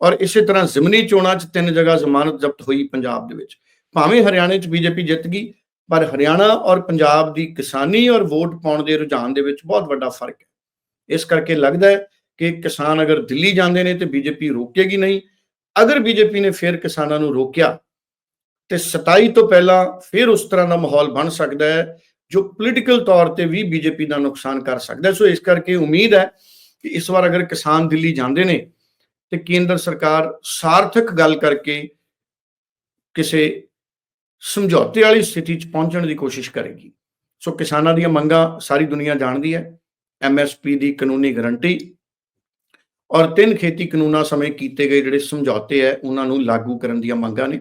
ਔਰ ਇਸੇ ਤਰ੍ਹਾਂ ਜ਼ਿਮਨੀ ਚੋਣਾਂ 'ਚ ਤਿੰਨ ਜਗ੍ਹਾ ਜ਼ਮਾਨਤ ਜ਼ਬਤ ਹੋਈ ਪੰਜਾਬ ਦੇ ਵਿੱਚ। ਭਾਵੇਂ ਹਰਿਆਣੇ 'ਚ ਬੀਜੇਪੀ ਜਿੱਤ ਗਈ ਪਰ ਹਰਿਆਣਾ ਔਰ ਪੰਜਾਬ ਦੀ ਕਿਸਾਨੀ ਔਰ ਵੋਟ ਪਾਉਣ ਦੇ ਰੁਝਾਨ ਦੇ ਵਿੱਚ ਬਹੁਤ ਵੱਡਾ ਫ਼ਰਕ ਹੈ ਇਸ ਕਰਕੇ ਲੱਗਦਾ ਹੈ ਕਿ ਕਿਸਾਨ ਅਗਰ ਦਿੱਲੀ ਜਾਂਦੇ ਨੇ ਤੇ ਬੀਜੇਪੀ ਰੋਕੇਗੀ ਨਹੀਂ ਅਗਰ ਬੀਜੇਪੀ ਨੇ ਫਿਰ ਕਿਸਾਨਾਂ ਨੂੰ ਰੋਕਿਆ, ਤੇ 27 ਤੋਂ ਪਹਿਲਾਂ ਫਿਰ ਉਸ ਤਰ੍ਹਾਂ ਦਾ ਮਾਹੌਲ ਬਣ ਸਕਦਾ ਹੈ, ਜੋ ਪੋਲੀਟੀਕਲ ਤੌਰ ਤੇ ਵੀ ਬੀਜੇਪੀ ਦਾ ਨੁਕਸਾਨ ਕਰ ਸਕਦਾ ਹੈ। ਸੋ ਇਸ ਕਰਕੇ ਉਮੀਦ ਹੈ ਕਿ ਇਸ ਵਾਰ ਅਗਰ ਕਿਸਾਨ ਦਿੱਲੀ ਜਾਂਦੇ ਨੇ, ਤੇ ਕੇਂਦਰ ਸਰਕਾਰ ਸਾਰਥਕ ਗੱਲ ਕਰਕੇ ਕਿਸੇ ਸਮਝੌਤੇ ਵਾਲੀ ਸਥਿਤੀ 'ਚ ਪਹੁੰਚਣ ਦੀ ਕੋਸ਼ਿਸ਼ ਕਰੇਗੀ। ਸੋ ਕਿਸਾਨਾਂ ਦੀਆਂ ਮੰਗਾਂ ਸਾਰੀ ਦੁਨੀਆ ਜਾਣਦੀ ਹੈ। ਐਮਐਸਪੀ ਦੀ ਕਾਨੂੰਨੀ ਗਾਰੰਟੀ ਔਰ ਤਿੰਨ ਖੇਤੀ ਕਾਨੂੰਨਾਂ ਸਮੇਂ ਕੀਤੇ ਗਏ ਜਿਹੜੇ ਸਮਝੌਤੇ ਹੈ, ਉਹਨਾਂ ਨੂੰ ਲਾਗੂ ਕਰਨ ਦੀਆਂ ਮੰਗਾਂ ਨੇ।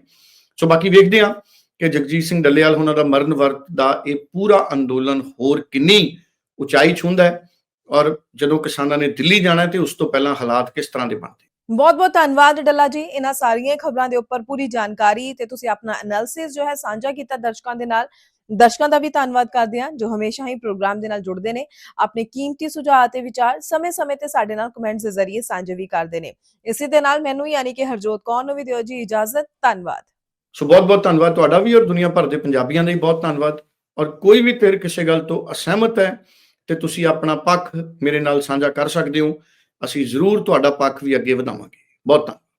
ਸੋ ਬਾਕੀ ਵੇਖਦੇ ਹਾਂ ਕਿ ਜਗਜੀਤ ਸਿੰਘ ਡੱਲੇਵਾਲ ਉਹਨਾਂ ਦਾ ਮਰਨ ਵਰਤ ਦਾ ਇਹ ਪੂਰਾ ਅੰਦੋਲਨ ਹੋਰ ਕਿੰਨੀ ਉਚਾਈ ਛੂੰਹਦਾ ਹੈ ਔਰ ਜਦੋਂ ਕਿਸਾਨਾਂ ਨੇ ਦਿੱਲੀ ਜਾਣਾ ਹੈ ਤੇ ਉਸ ਤੋਂ ਪਹਿਲਾਂ ਹਾਲਾਤ ਕਿਸ ਤਰ੍ਹਾਂ ਦੇ ਬਣਦੇ?
ਬਹੁਤ ਬਹੁਤ ਧੰਨਵਾਦ ਡੱਲਾ ਜੀ, ਇਹਨਾਂ ਸਾਰੀਆਂ ਖਬਰਾਂ ਦੇ ਉੱਪਰ ਪੂਰੀ ਜਾਣਕਾਰੀ ਤੇ ਤੁਸੀਂ ਆਪਣਾ ਐਨਾਲਿਸਿਸ ਜੋ ਹੈ ਸਾਂਝਾ ਕੀਤਾ ਦਰਸ਼ਕਾਂ ਦੇ ਨਾਲ। ਦਰਸ਼ਕਾਂ ਦਾ ਵੀ ਧੰਨਵਾਦ ਕਰਦੇ ਹਾਂ, ਜੋ ਹਮੇਸ਼ਾ ਹੀ ਪ੍ਰੋਗਰਾਮ ਦੇ ਨਾਲ ਜੁੜਦੇ ਨੇ, ਆਪਣੇ ਕੀਮਤੀ ਸੁਝਾਅ ਤੇ ਵਿਚਾਰ ਸਮੇਂ-ਸਮੇਂ ਤੇ ਸਾਡੇ ਨਾਲ ਕਮੈਂਟਸ ਦੇ ਜ਼ਰੀਏ ਸਾਂਝੇ ਵੀ ਕਰਦੇ ਨੇ। ਇਸੇ ਦੇ ਨਾਲ ਮੈਨੂੰ ਯਾਨੀ ਕਿ ਹਰਜੋਤ ਕੌਰ ਨੂੰ ਵੀ ਦਿਓ ਜੀ ਇਜਾਜ਼ਤ, ਧੰਨਵਾਦ।
ਸੋ ਬਹੁਤ ਬਹੁਤ ਧੰਨਵਾਦ ਤੁਹਾਡਾ ਵੀ ਔਰ ਦੁਨੀਆ ਭਰ ਦੇ ਪੰਜਾਬੀਆਂ ਦਾ ਵੀ ਬਹੁਤ ਧੰਨਵਾਦ। ਔਰ ਕੋਈ ਵੀ ਧਿਰ ਕਿਸੇ ਗੱਲ ਤੋਂ ਅਸਹਿਮਤ ਹੈ ਤੇ ਤੁਸੀਂ ਆਪਣਾ ਪੱਖ ਮੇਰੇ ਨਾਲ ਸਾਂਝਾ ਕਰ ਸਕਦੇ ਹੋ। ਅਸੀਂ ਜ਼ਰੂਰ ਤੁਹਾਡਾ ਪੱਖ ਵੀ ਅੱਗੇ ਵਧਾਵਾਂਗੇ। ਬਹੁਤ ਧੰਨਵਾਦ।